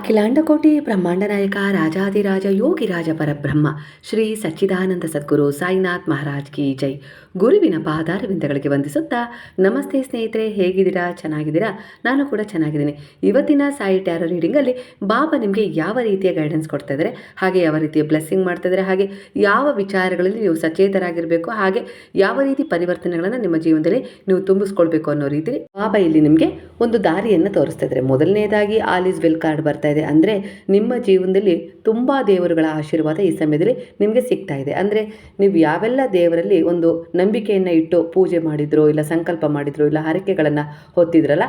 ಅಖಿಲಾಂಡಕೋಟಿ ಬ್ರಹ್ಮಾಂಡ ನಾಯಕ ರಾಜಾದಿರಾಜ ಯೋಗಿರಾಜ ಪರಬ್ರಹ್ಮ, ಶ್ರೀ ಸಚ್ಚಿದಾನಂದ ಸದ್ಗುರು ಸಾಯಿನಾಥ್ ಮಹಾರಾಜ್ ಕಿ ಜೈ. ಗುರುವಿನ ಪಾದಾರವಿಂದಗಳಿಗೆ ವಂದಿಸುತ್ತಾ, ನಮಸ್ತೆ ಸ್ನೇಹಿತರೆ, ಹೇಗಿದ್ದೀರಾ? ಚೆನ್ನಾಗಿದ್ದೀರಾ? ನಾನು ಕೂಡ ಚೆನ್ನಾಗಿದ್ದೀನಿ. ಇವತ್ತಿನ ಸಾಯಿ ಟ್ಯಾರೋ ರೀಡಿಂಗಲ್ಲಿ ಬಾಬಾ ನಿಮಗೆ ಯಾವ ರೀತಿಯ ಗೈಡೆನ್ಸ್ ಕೊಡ್ತಾ ಇದ್ದಾರೆ? ಹಾಗೆ ಯಾವ ರೀತಿಯ ಬ್ಲೆಸ್ಸಿಂಗ್ ಮಾಡ್ತಾ ಇದ್ದಾರೆ? ಹಾಗೆ ಯಾವ ವಿಚಾರಗಳಲ್ಲಿ ನೀವು ಸಚೇತರಾಗಿರಬೇಕು? ಹಾಗೆ ಯಾವ ರೀತಿ ಪರಿವರ್ತನೆಗಳನ್ನು ನಿಮ್ಮ ಜೀವನದಲ್ಲಿ ನೀವು ತುಂಬಿಸ್ಕೊಳ್ಬೇಕು ಅನ್ನೋ ರೀತಿ ಬಾಬಾ ಇಲ್ಲಿ ನಿಮಗೆ ಒಂದು ದಾರಿಯನ್ನು ತೋರಿಸ್ತಾ ಇದ್ದಾರೆ. ಮೊದಲನೇದಾಗಿ ಆಲ್ ಇಸ್ ವೆಲ್ ಕಾರ್ಡ್ ಬರ್ತಾ ಇದೆ. ಅಂದರೆ ನಿಮ್ಮ ಜೀವನದಲ್ಲಿ ತುಂಬ ದೇವರುಗಳ ಆಶೀರ್ವಾದ ಈ ಸಮಯದಲ್ಲಿ ನಿಮಗೆ ಸಿಗ್ತಾ ಇದೆ. ಅಂದರೆ ನೀವು ಯಾವೆಲ್ಲ ದೇವರಲ್ಲಿ ಒಂದು ನಂಬಿಕೆಯನ್ನು ಇಟ್ಟು ಪೂಜೆ ಮಾಡಿದ್ರು ಇಲ್ಲ ಸಂಕಲ್ಪ ಮಾಡಿದ್ರು ಇಲ್ಲ ಹರಕೆಗಳನ್ನು ಹೊತ್ತಿದ್ರಲ್ಲ,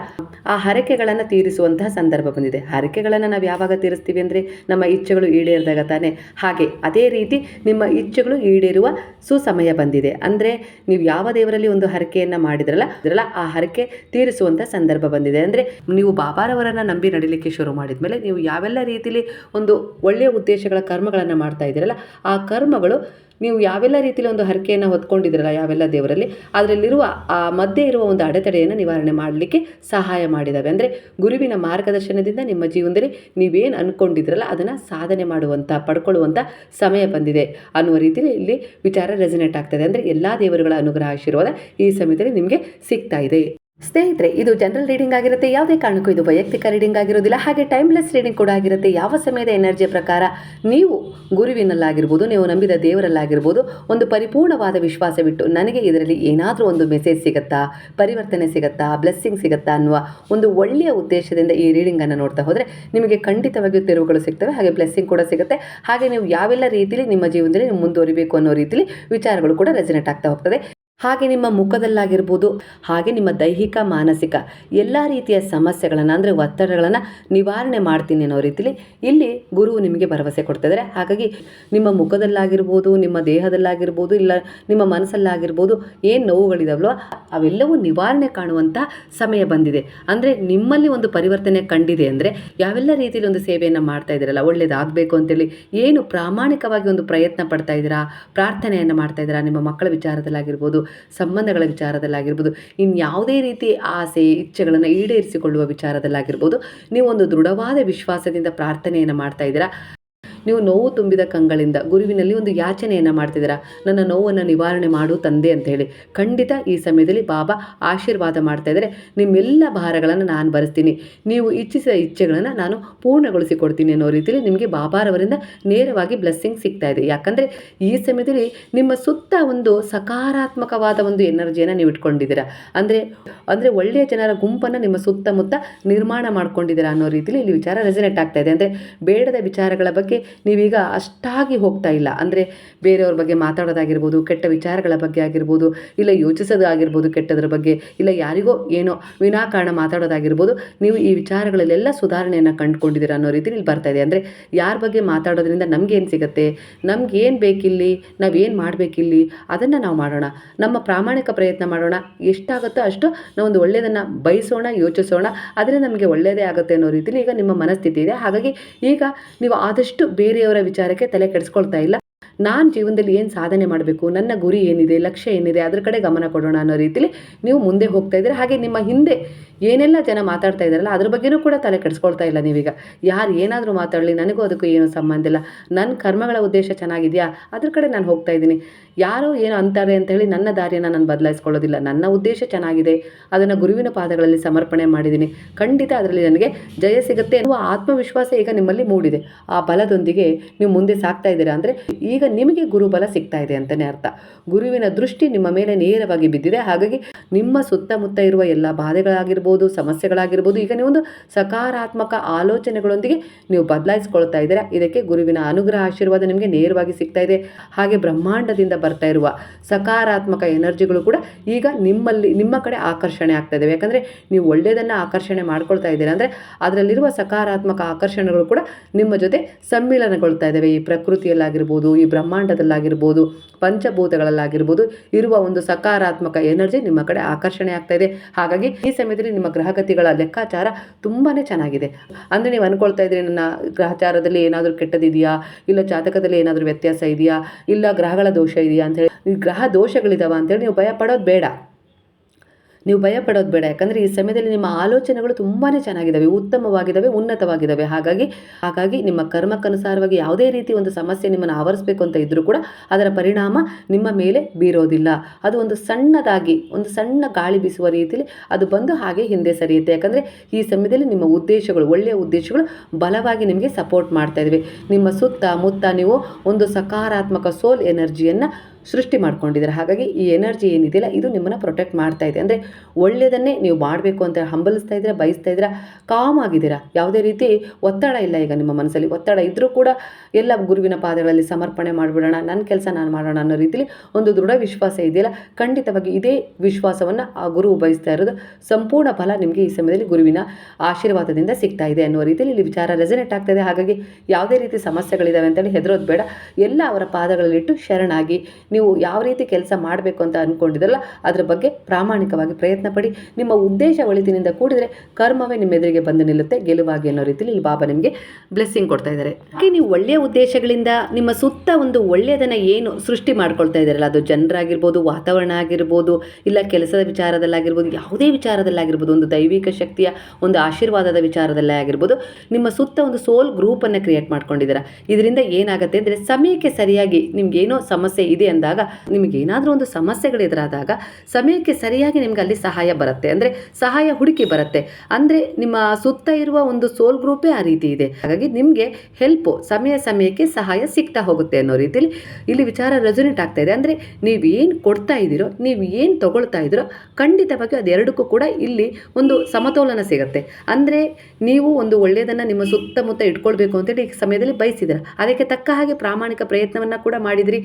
ಆ ಹರಕೆಗಳನ್ನು ತೀರಿಸುವಂತಹ ಸಂದರ್ಭ ಬಂದಿದೆ. ಹರಕೆಗಳನ್ನು ನಾವು ಯಾವಾಗ ತೀರಿಸ್ತೀವಿ ಅಂದರೆ ನಮ್ಮ ಇಚ್ಛೆಗಳು ಈಡೇರಿದಾಗ ತಾನೆ. ಹಾಗೆ ಅದೇ ರೀತಿ ನಿಮ್ಮ ಇಚ್ಛೆಗಳು ಈಡೇರುವ ಸುಸಮಯ ಬಂದಿದೆ. ಅಂದರೆ ನೀವು ಯಾವ ದೇವರಲ್ಲಿ ಒಂದು ಹರಕೆಯನ್ನು ಮಾಡಿದ್ರಲ್ಲ, ಅದರಲ್ಲ ಆ ಹರಕೆ ತೀರಿಸುವಂಥ ಸಂದರ್ಭ ಬಂದಿದೆ. ಅಂದರೆ ನೀವು ಬಾಬಾರವರನ್ನು ನಂಬಿ ನಡೀಲಿಕ್ಕೆ ಶುರು ಮಾಡಿದ್ಮೇಲೆ ನೀವು ಯಾವೆಲ್ಲ ರೀತಿಯಲ್ಲಿ ಒಂದು ಒಳ್ಳೆಯ ಉದ್ದೇಶಗಳ ಕರ್ಮಗಳನ್ನು ಮಾಡ್ತಾ ಇದ್ದೀರಲ್ಲ, ಆ ಕರ್ಮಗಳು ನೀವು ಯಾವೆಲ್ಲ ರೀತಿಯಲ್ಲಿ ಒಂದು ಹರಕೆಯನ್ನು ಹೊತ್ಕೊಂಡಿದ್ದೀರಲ್ಲ ಯಾವೆಲ್ಲ ದೇವರಲ್ಲಿ, ಅದರಲ್ಲಿರುವ ಆ ಮಧ್ಯೆ ಇರುವ ಒಂದು ಅಡೆತಡೆಯನ್ನು ನಿವಾರಣೆ ಮಾಡಲಿಕ್ಕೆ ಸಹಾಯ ಮಾಡಿದ್ದಾವೆ ಅಂದರೆ ಗುರುವಿನ ಮಾರ್ಗದರ್ಶನದಿಂದ ನಿಮ್ಮ ಜೀವನದಲ್ಲಿ ನೀವೇನು ಅಂದ್ಕೊಂಡಿದ್ರಲ್ಲ ಅದನ್ನು ಸಾಧನೆ ಮಾಡುವಂಥ ಪಡ್ಕೊಳ್ಳುವಂಥ ಸಮಯ ಬಂದಿದೆ ಅನ್ನುವ ರೀತಿಯಲ್ಲಿ ಇಲ್ಲಿ ವಿಚಾರ ರೆಸಿನೇಟ್ ಆಗ್ತದೆ. ಅಂದರೆ ಎಲ್ಲ ದೇವರುಗಳ ಅನುಗ್ರಹ ಆಶೀರ್ವಾದ ಈ ಸಮಯದಲ್ಲಿ ನಿಮಗೆ ಸಿಗ್ತಾ ಇದೆ. ಸ್ನೇಹಿತರೆ, ಇದು ಜನರಲ್ ರೀಡಿಂಗ್ ಆಗಿರುತ್ತೆ. ಯಾವುದೇ ಕಾರಣಕ್ಕೂ ಇದು ವೈಯಕ್ತಿಕ ರೀಡಿಂಗ್ ಆಗಿರೋದಿಲ್ಲ. ಹಾಗೆ ಟೈಮ್ಲೆಸ್ ರೀಡಿಂಗ್ ಕೂಡ ಆಗಿರುತ್ತೆ. ಯಾವ ಸಮಯದ ಎನರ್ಜಿಯ ಪ್ರಕಾರ ನೀವು ಗುರುವಿನಲ್ಲಾಗಿರ್ಬೋದು, ನೀವು ನಂಬಿದ ದೇವರಲ್ಲಾಗಿರ್ಬೋದು, ಒಂದು ಪರಿಪೂರ್ಣವಾದ ವಿಶ್ವಾಸವಿಟ್ಟು ನನಗೆ ಇದರಲ್ಲಿ ಏನಾದರೂ ಒಂದು ಮೆಸೇಜ್ ಸಿಗುತ್ತಾ, ಪರಿವರ್ತನೆ ಸಿಗುತ್ತಾ ಬ್ಲೆಸ್ಸಿಂಗ್ ಸಿಗುತ್ತಾ ಅನ್ನುವ ಒಂದು ಒಳ್ಳೆಯ ಉದ್ದೇಶದಿಂದ ಈ ರೀಡಿಂಗನ್ನು ನೋಡ್ತಾ ಹೋದರೆ ನಿಮಗೆ ಖಂಡಿತವಾಗಿಯೂ ತೆರವುಗಳು ಸಿಗ್ತವೆ. ಹಾಗೆ ಬ್ಲೆಸ್ಸಿಂಗ್ ಕೂಡ ಸಿಗುತ್ತೆ. ಹಾಗೆ ನೀವು ಯಾವೆಲ್ಲ ರೀತಿಯಲ್ಲಿ ನಿಮ್ಮ ಜೀವನದಲ್ಲಿ ನೀವು ಮುಂದುವರಿಬೇಕು ಅನ್ನೋ ರೀತಿಯಲ್ಲಿ ವಿಚಾರಗಳು ಕೂಡ ರೆಸಿನೇಟ್ ಆಗ್ತಾ ಹೋಗ್ತದೆ. ಹಾಗೆ ನಿಮ್ಮ ಮುಖದಲ್ಲಾಗಿರ್ಬೋದು, ಹಾಗೆ ನಿಮ್ಮ ದೈಹಿಕ, ಮಾನಸಿಕ ಎಲ್ಲ ರೀತಿಯ ಸಮಸ್ಯೆಗಳನ್ನು ಅಂದರೆ ಒತ್ತಡಗಳನ್ನು ನಿವಾರಣೆ ಮಾಡ್ತೀನಿ ಅನ್ನೋ ರೀತಿಲಿ ಇಲ್ಲಿ ಗುರುವು ನಿಮಗೆ ಭರವಸೆ ಕೊಡ್ತಿದ್ದಾರೆ ಹಾಗಾಗಿ ನಿಮ್ಮ ಮುಖದಲ್ಲಾಗಿರ್ಬೋದು, ನಿಮ್ಮ ದೇಹದಲ್ಲಾಗಿರ್ಬೋದು, ಇಲ್ಲ ನಿಮ್ಮ ಮನಸ್ಸಲ್ಲಾಗಿರ್ಬೋದು ಏನು ನೋವುಗಳಿದಾವಲ್ವ ಅವೆಲ್ಲವೂ ನಿವಾರಣೆ ಕಾಣುವಂಥ ಸಮಯ ಬಂದಿದೆ. ಅಂದರೆ ನಿಮ್ಮಲ್ಲಿ ಒಂದು ಪರಿವರ್ತನೆ ಕಂಡಿದೆ ಅಂದರೆ ಯಾವೆಲ್ಲ ರೀತಿಯಲ್ಲಿ ಒಂದು ಸೇವೆಯನ್ನು ಮಾಡ್ತಾ ಇದ್ದೀರಲ್ಲ, ಒಳ್ಳೇದಾಗಬೇಕು ಅಂತೇಳಿ ಏನು ಪ್ರಾಮಾಣಿಕವಾಗಿ ಒಂದು ಪ್ರಯತ್ನ ಪಡ್ತಾ ಇದ್ದೀರಾ, ಪ್ರಾರ್ಥನೆಯನ್ನು ಮಾಡ್ತಾ ಇದ್ದೀರಾ, ನಿಮ್ಮ ಮಕ್ಕಳ ವಿಚಾರದಲ್ಲಾಗಿರ್ಬೋದು ಸಂಬಂಧಗಳ ವಿಚಾರದಲ್ಲಾಗಿರ್ಬೋದು ಇನ್ಯಾವುದೇ ರೀತಿ ಆಸೆ, ಇಚ್ಛೆಗಳನ್ನು ಈಡೇರಿಸಿಕೊಳ್ಳುವ ವಿಚಾರದಲ್ಲಾಗಿರ್ಬೋದು ನೀವು ಒಂದು ದೃಢವಾದ ವಿಶ್ವಾಸದಿಂದ ಪ್ರಾರ್ಥನೆಯನ್ನು ಮಾಡ್ತಾ ಇದ್ದೀರಾ? ನೀವು ನೋವು ತುಂಬಿದ ಕಂಗಳಿಂದ ಗುರುವಿನಲ್ಲಿ ಒಂದು ಯಾಚನೆಯನ್ನು ಮಾಡ್ತಿದ್ದೀರಾ? ನನ್ನ ನೋವನ್ನು ನಿವಾರಣೆ ಮಾಡು ತಂದೆ ಅಂತ ಹೇಳಿ. ಖಂಡಿತ ಈ ಸಮಯದಲ್ಲಿ ಬಾಬಾ ಆಶೀರ್ವಾದ ಮಾಡ್ತಾ ಇದ್ದಾರೆ. ನಿಮ್ಮೆಲ್ಲ ಭಾರಗಳನ್ನು ನಾನು ಬರೆಸ್ತೀನಿ. ನೀವು ಇಚ್ಛಿಸಿದ ಇಚ್ಛೆಗಳನ್ನು ನಾನು ಪೂರ್ಣಗೊಳಿಸಿ ಕೊಡ್ತೀನಿ ಅನ್ನೋ ರೀತಿಯಲ್ಲಿ ನಿಮಗೆ ಬಾಬಾರವರಿಂದ ನೇರವಾಗಿ ಬ್ಲೆಸ್ಸಿಂಗ್ ಸಿಗ್ತಾ ಇದೆ. ಯಾಕಂದರೆ ಈ ಸಮಯದಲ್ಲಿ ನಿಮ್ಮ ಸುತ್ತ ಒಂದು ಸಕಾರಾತ್ಮಕವಾದ ಒಂದು ಎನರ್ಜಿಯನ್ನು ನೀವು ಇಟ್ಕೊಂಡಿದ್ದೀರಾ. ಅಂದರೆ ಅಂದರೆ ಒಳ್ಳೆಯ ಜನರ ಗುಂಪನ್ನು ನಿಮ್ಮ ಸುತ್ತಮುತ್ತ ನಿರ್ಮಾಣ ಮಾಡ್ಕೊಂಡಿದ್ದೀರಾ ಅನ್ನೋ ರೀತಿಯಲ್ಲಿ ಇಲ್ಲಿ ವಿಚಾರ ರೆಸಿನೆಟ್ ಆಗ್ತಾ ಇದೆ. ಅಂದರೆ ಬೇಡದ ವಿಚಾರಗಳ ಬಗ್ಗೆ ನೀವೀಗ ಅಷ್ಟಾಗಿ ಹೋಗ್ತಾ ಇಲ್ಲ. ಅಂದರೆ ಬೇರೆಯವ್ರ ಬಗ್ಗೆ ಮಾತಾಡೋದಾಗಿರ್ಬೋದು, ಕೆಟ್ಟ ವಿಚಾರಗಳ ಬಗ್ಗೆ ಆಗಿರ್ಬೋದು, ಇಲ್ಲ ಯೋಚಿಸೋದಾಗಿರ್ಬೋದು ಕೆಟ್ಟದ್ರ ಬಗ್ಗೆ, ಇಲ್ಲ ಯಾರಿಗೋ ಏನೋ ವಿನಾಕಾರಣ ಮಾತಾಡೋದಾಗಿರ್ಬೋದು, ನೀವು ಈ ವಿಚಾರಗಳಲ್ಲೆಲ್ಲ ಸುಧಾರಣೆಯನ್ನು ಕಂಡುಕೊಂಡಿದ್ದೀರಾ ಅನ್ನೋ ರೀತಿ ಇಲ್ಲಿ ಬರ್ತಾ ಇದೆ. ಅಂದರೆ ಯಾರ ಬಗ್ಗೆ ಮಾತಾಡೋದ್ರಿಂದ ನಮಗೇನು ಸಿಗುತ್ತೆ ನಮ್ಗೇನು ಬೇಕಿಲ್ಲಿ ನಾವೇನು ಮಾಡಬೇಕಿಲ್ಲಿ, ಅದನ್ನು ನಾವು ಮಾಡೋಣ. ನಮ್ಮ ಪ್ರಾಮಾಣಿಕ ಪ್ರಯತ್ನ ಮಾಡೋಣ. ಎಷ್ಟಾಗುತ್ತೋ ಅಷ್ಟು ನಾವೊಂದು ಒಳ್ಳೆಯದನ್ನು ಬಯಸೋಣ, ಯೋಚಿಸೋಣ. ಅದರಿಂದ ನಮಗೆ ಒಳ್ಳೆಯದೇ ಆಗುತ್ತೆ ಅನ್ನೋ ರೀತಿಲಿ ಈಗ ನಿಮ್ಮ ಮನಸ್ಥಿತಿ ಇದೆ. ಹಾಗಾಗಿ ಈಗ ನೀವು ಆದಷ್ಟು ಬೇರೆಯವರ ವಿಚಾರಕ್ಕೆ ತಲೆ ಕೆಡಿಸ್ಕೊಳ್ತಾ ಇಲ್ಲ. ನಾನು ಜೀವನದಲ್ಲಿ ಏನು ಸಾಧನೆ ಮಾಡಬೇಕು? ನನ್ನ ಗುರಿ ಏನಿದೆ? ಲಕ್ಷ್ಯ ಏನಿದೆ? ಅದ್ರ ಕಡೆ ಗಮನ ಕೊಡೋಣ ಅನ್ನೋ ರೀತಿಲಿ ನೀವು ಮುಂದೆ ಹೋಗ್ತಾ ಇದ್ದೀರಾ. ಹಾಗೆ ನಿಮ್ಮ ಹಿಂದೆ ಏನೆಲ್ಲ ಜನ ಮಾತಾಡ್ತಾ ಇದ್ದಾರಲ್ಲ, ಅದ್ರ ಬಗ್ಗೆನೂ ಕೂಡ ತಲೆ ಕೆಡಿಸ್ಕೊಳ್ತಾ ಇಲ್ಲ ನೀವೀಗ. ಯಾರು ಏನಾದರೂ ಮಾತಾಡಲಿ, ನನಗೂ ಅದಕ್ಕೂ ಏನು ಸಂಬಂಧ ಇಲ್ಲ. ನನ್ನ ಕರ್ಮಗಳ ಉದ್ದೇಶ ಚೆನ್ನಾಗಿದೆಯಾ? ಅದ್ರ ಕಡೆ ನಾನು ಹೋಗ್ತಾ ಇದ್ದೀನಿ. ಯಾರೋ ಏನು ಅಂತಾರೆ ಅಂತ ಹೇಳಿ ನನ್ನ ದಾರಿಯನ್ನು ನಾನು ಬದಲಾಯಿಸ್ಕೊಳ್ಳೋದಿಲ್ಲ. ನನ್ನ ಉದ್ದೇಶ ಚೆನ್ನಾಗಿದೆ. ಅದನ್ನು ಗುರುವಿನ ಪಾದಗಳಲ್ಲಿ ಸಮರ್ಪಣೆ ಮಾಡಿದ್ದೀನಿ. ಖಂಡಿತ ಅದರಲ್ಲಿ ನನಗೆ ಜಯ ಸಿಗುತ್ತೆ ಎನ್ನುವ ಆತ್ಮವಿಶ್ವಾಸ ಈಗ ನಿಮ್ಮಲ್ಲಿ ಮೂಡಿದೆ. ಆ ಬಲದೊಂದಿಗೆ ನೀವು ಮುಂದೆ ಸಾಗ್ತಾ ಇದ್ದೀರಾ ಅಂದರೆ ಈಗ ನಿಮಗೆ ಗುರುಬಲ ಸಿಗ್ತಾ ಇದೆ ಅಂತಲೇ ಅರ್ಥ. ಗುರುವಿನ ದೃಷ್ಟಿ ನಿಮ್ಮ ಮೇಲೆ ನೇರವಾಗಿ ಬಿದ್ದಿದೆ. ಹಾಗಾಗಿ ನಿಮ್ಮ ಸುತ್ತಮುತ್ತ ಇರುವ ಎಲ್ಲ ಬಾಧೆಗಳಾಗಿರ್ಬೋದು ಸಮಸ್ಯೆಗಳಾಗಿರ್ಬೋದು, ಈಗ ನೀವು ಒಂದು ಸಕಾರಾತ್ಮಕ ಆಲೋಚನೆಗಳೊಂದಿಗೆ ನೀವು ಬದಲಾಯಿಸ್ಕೊಳ್ತಾ ಇದ್ದೀರಾ? ಇದಕ್ಕೆ ಗುರುವಿನ ಅನುಗ್ರಹ ಆಶೀರ್ವಾದ ನಿಮಗೆ ನೇರವಾಗಿ ಸಿಗ್ತಾ ಇದೆ. ಹಾಗೆ ಬ್ರಹ್ಮಾಂಡದಿಂದ ಬರ್ತಾ ಇರುವ ಸಕಾರಾತ್ಮಕ ಎನರ್ಜಿಗಳು ಕೂಡ ಈಗ ನಿಮ್ಮಲ್ಲಿ, ನಿಮ್ಮ ಕಡೆ ಆಕರ್ಷಣೆ ಆಗ್ತಾ ಇದ್ದಾವೆ ಯಾಕಂದರೆ ನೀವು ಒಳ್ಳೆಯದನ್ನು ಆಕರ್ಷಣೆ ಮಾಡ್ಕೊಳ್ತಾ ಇದ್ದೀರಾ ಅಂದರೆ ಅದರಲ್ಲಿರುವ ಸಕಾರಾತ್ಮಕ ಆಕರ್ಷಣೆಗಳು ಕೂಡ ನಿಮ್ಮ ಜೊತೆ ಸಮ್ಮಿಲನಗೊಳ್ತಾ ಇದ್ದಾವೆ ಈ ಪ್ರಕೃತಿಯಲ್ಲಾಗಿರ್ಬೋದು, ಈ ಬ್ರಹ್ಮಾಂಡದಲ್ಲಾಗಿರ್ಬೋದು ಪಂಚಭೂತಗಳಲ್ಲಾಗಿರ್ಬೋದು. ಇರುವ ಒಂದು ಸಕಾರಾತ್ಮಕ ಎನರ್ಜಿ ನಿಮ್ಮ ಕಡೆ ಆಕರ್ಷಣೆ ಆಗ್ತಾ ಇದೆ. ಹಾಗಾಗಿ ಈ ಸಮಯದಲ್ಲಿ ನಿಮ್ಮ ಗ್ರಹಗತಿಗಳ ಲೆಕ್ಕಾಚಾರ ತುಂಬಾ ಚೆನ್ನಾಗಿದೆ. ಅಂದರೆ ನೀವು ಅನ್ಕೊಳ್ತಾ ಇದ್ರೆ ನನ್ನ ಗ್ರಹಚಾರದಲ್ಲಿ ಏನಾದರೂ ಕೆಟ್ಟದಿದೆಯಾ? ಇಲ್ಲ ಜಾತಕದಲ್ಲಿ ಏನಾದರೂ ವ್ಯತ್ಯಾಸ ಇದೆಯಾ? ಇಲ್ಲ ಗ್ರಹಗಳ ದೋಷ ಇದೆಯಾ ಅಂತೇಳಿ ಈ ಗ್ರಹ ದೋಷಗಳಿದಾವ ಅಂತೇಳಿ ನೀವು ಭಯ ಪಡೋದು ಬೇಡ. ನೀವು ಭಯ ಪಡೋದು ಬೇಡ. ಯಾಕಂದರೆ ಈ ಸಮಯದಲ್ಲಿ ನಿಮ್ಮ ಆಲೋಚನೆಗಳು ತುಂಬಾ ಚೆನ್ನಾಗಿದ್ದಾವೆ ಉತ್ತಮವಾಗಿದ್ದಾವೆ ಉನ್ನತವಾಗಿದ್ದಾವೆ ಹಾಗಾಗಿ ಹಾಗಾಗಿ ನಿಮ್ಮ ಕರ್ಮಕ್ಕನುಸಾರವಾಗಿ ಯಾವುದೇ ರೀತಿ ಒಂದು ಸಮಸ್ಯೆ ನಿಮ್ಮನ್ನು ಆವರಿಸಬೇಕು ಅಂತ ಇದ್ದರೂ ಕೂಡ ಅದರ ಪರಿಣಾಮ ನಿಮ್ಮ ಮೇಲೆ ಬೀರೋದಿಲ್ಲ. ಅದು ಒಂದು ಸಣ್ಣದಾಗಿ, ಒಂದು ಸಣ್ಣ ಗಾಳಿ ಬೀಸುವ ರೀತಿಯಲ್ಲಿ ಅದು ಬಂದು ಹಾಗೆ ಹಿಂದೆ ಸರಿಯುತ್ತೆ. ಯಾಕಂದರೆ ಈ ಸಮಯದಲ್ಲಿ ನಿಮ್ಮ ಉದ್ದೇಶಗಳು, ಒಳ್ಳೆಯ ಉದ್ದೇಶಗಳು ಬಲವಾಗಿ ನಿಮಗೆ ಸಪೋರ್ಟ್ ಮಾಡ್ತಾ ಇದ್ದಾವೆ ನಿಮ್ಮ ಸುತ್ತ ಮುತ್ತ ನೀವು ಒಂದು ಸಕಾರಾತ್ಮಕ ಸೋಲ್ ಎನರ್ಜಿಯನ್ನು ಸೃಷ್ಟಿ ಮಾಡ್ಕೊಂಡಿದ್ದಾರೆ. ಹಾಗಾಗಿ ಈ ಎನರ್ಜಿ ಏನಿದೆಯಲ್ಲ, ಇದು ನಿಮ್ಮನ್ನು ಪ್ರೊಟೆಕ್ಟ್ ಮಾಡ್ತಾ ಇದೆ. ಅಂದರೆ ಒಳ್ಳೆಯದನ್ನೇ ನೀವು ಮಾಡಬೇಕು ಅಂತ ಹಂಬಲಿಸ್ತಾ ಇದ್ದೀರಾ, ಬಯಸ್ತಾ ಇದ್ದೀರಾ ಕಾಮ್ ಆಗಿದ್ದೀರಾ? ಯಾವುದೇ ರೀತಿ ಒತ್ತಡ ಇಲ್ಲ ಈಗ ನಿಮ್ಮ ಮನಸ್ಸಲ್ಲಿ. ಒತ್ತಡ ಇದ್ದರೂ ಕೂಡ ಎಲ್ಲ ಗುರುವಿನ ಪಾದಗಳಲ್ಲಿ ಸಮರ್ಪಣೆ ಮಾಡಿಬಿಡೋಣ ನನ್ನ ಕೆಲಸ ನಾನು ಮಾಡೋಣ ಅನ್ನೋ ರೀತಿಯಲ್ಲಿ ಒಂದು ದೃಢ ವಿಶ್ವಾಸ ಇದೆಯಲ್ಲ, ಖಂಡಿತವಾಗಿ ಇದೇ ವಿಶ್ವಾಸವನ್ನು ಆ ಗುರು ಬಯಸ್ತಾ ಇರೋದು. ಸಂಪೂರ್ಣ ಫಲ ನಿಮಗೆ ಈ ಸಮಯದಲ್ಲಿ ಗುರುವಿನ ಆಶೀರ್ವಾದದಿಂದ ಸಿಗ್ತಾ ಇದೆ ಅನ್ನೋ ರೀತಿಯಲ್ಲಿ ಇಲ್ಲಿ ವಿಚಾರ ರೆಸನೇಟ್ ಆಗ್ತಾ ಹಾಗಾಗಿ ಯಾವುದೇ ರೀತಿ ಸಮಸ್ಯೆಗಳಿದ್ದಾವೆ ಅಂತೇಳಿ ಹೆದರೋದು ಬೇಡ. ಎಲ್ಲ ಅವರ ಪಾದಗಳಲ್ಲಿಟ್ಟು ಶರಣಾಗಿ ನೀವು ಯಾವ ರೀತಿ ಕೆಲಸ ಮಾಡಬೇಕು ಅಂತ ಅಂದ್ಕೊಂಡಿದ್ರಲ್ಲ ಅದರ ಬಗ್ಗೆ ಪ್ರಾಮಾಣಿಕವಾಗಿ ಪ್ರಯತ್ನ ಪಡಿ. ನಿಮ್ಮ ಉದ್ದೇಶ ಒಳಿತಿನಿಂದ ಕೂಡಿದರೆ ಕರ್ಮವೇ ನಿಮ್ಮ ಎದುರಿಗೆ ಬಂದು ನಿಲ್ಲುತ್ತೆ. ಗೆಲುವಾಗಿ ಅನ್ನೋ ರೀತಿಯಲ್ಲಿ ಇಲ್ಲಿ ಬಾಬಾ ನಿಮಗೆ ಬ್ಲೆಸ್ಸಿಂಗ್ ಕೊಡ್ತಾ ಇದ್ದಾರೆ ಹಾಗೆ ನೀವು ಒಳ್ಳೆಯ ಉದ್ದೇಶಗಳಿಂದ ನಿಮ್ಮ ಸುತ್ತ ಒಂದು ಒಳ್ಳೆಯದನ್ನು ಏನು ಸೃಷ್ಟಿ ಮಾಡ್ಕೊಳ್ತಾ ಇದ್ದಾರಲ್ಲ ಅದು ಜನರಾಗಿರ್ಬೋದು, ವಾತಾವರಣ ಆಗಿರ್ಬೋದು, ಇಲ್ಲ ಕೆಲಸದ ವಿಚಾರದಲ್ಲಾಗಿರ್ಬೋದು, ಯಾವುದೇ ವಿಚಾರದಲ್ಲಾಗಿರ್ಬೋದು, ಒಂದು ದೈವಿಕ ಶಕ್ತಿಯ, ಒಂದು ಆಶೀರ್ವಾದದ ವಿಚಾರದಲ್ಲೇ ಆಗಿರ್ಬೋದು, ನಿಮ್ಮ ಸುತ್ತ ಒಂದು ಸೋಲ್ ಗ್ರೂಪನ್ನು ಕ್ರಿಯೇಟ್ ಮಾಡ್ಕೊಂಡಿದ್ದೀರಾ. ಇದರಿಂದ ಏನಾಗುತ್ತೆ ಅಂದರೆ ಸಮಯಕ್ಕೆ ಸರಿಯಾಗಿ ನಿಮ್ಗೆ ಏನೋ ಸಮಸ್ಯೆ ಇದೆ ಅಂದಾಗ ನಿಮಗೆ ಏನಾದರೂ ಒಂದು ಸಮಸ್ಯೆಗಳು ಎದುರಾದಾಗ ಸಮಯಕ್ಕೆ ಸರಿಯಾಗಿ ನಿಮ್ಗೆ ಅಲ್ಲಿ ಸಹಾಯ ಬರುತ್ತೆ. ಅಂದರೆ ಸಹಾಯ ಹುಡುಕಿ ಬರುತ್ತೆ. ಅಂದರೆ ನಿಮ್ಮ ಸುತ್ತ ಇರುವ ಒಂದು ಸೋಲ್ ಗ್ರೂಪೇ ಆ ರೀತಿ ಇದೆ. ಹಾಗಾಗಿ ನಿಮಗೆ ಹೆಲ್ಪು ಸಮಯ ಸಮಯಕ್ಕೆ ಸಹಾಯ ಸಿಗ್ತಾ ಹೋಗುತ್ತೆ ಅನ್ನೋ ರೀತಿಯಲ್ಲಿ ಇಲ್ಲಿ ವಿಚಾರ ರೆಸೊನೇಟ್ ಆಗ್ತಾ ಇದೆ. ಅಂದರೆ ನೀವು ಏನು ಕೊಡ್ತಾ ಇದ್ದೀರೋ, ನೀವು ಏನು ತಗೊಳ್ತಾ ಇದ್ದೀರೋ ಖಂಡಿತವಾಗಿ ಅದೆರಡಕ್ಕೂ ಕೂಡ ಇಲ್ಲಿ ಒಂದು ಸಮತೋಲನ ಸಿಗುತ್ತೆ. ಅಂದರೆ ನೀವು ಒಂದು ಒಳ್ಳೆಯದನ್ನು ನಿಮ್ಮ ಸುತ್ತಮುತ್ತ ಇಟ್ಕೊಳ್ಬೇಕು ಅಂತೇಳಿ ಈ ಸಮಯದಲ್ಲಿ ಬಯಸಿದ್ದೀರ. ಅದಕ್ಕೆ ತಕ್ಕ ಹಾಗೆ ಪ್ರಾಮಾಣಿಕ ಪ್ರಯತ್ನವನ್ನು ಕೂಡ ಮಾಡಿದಿರಿ.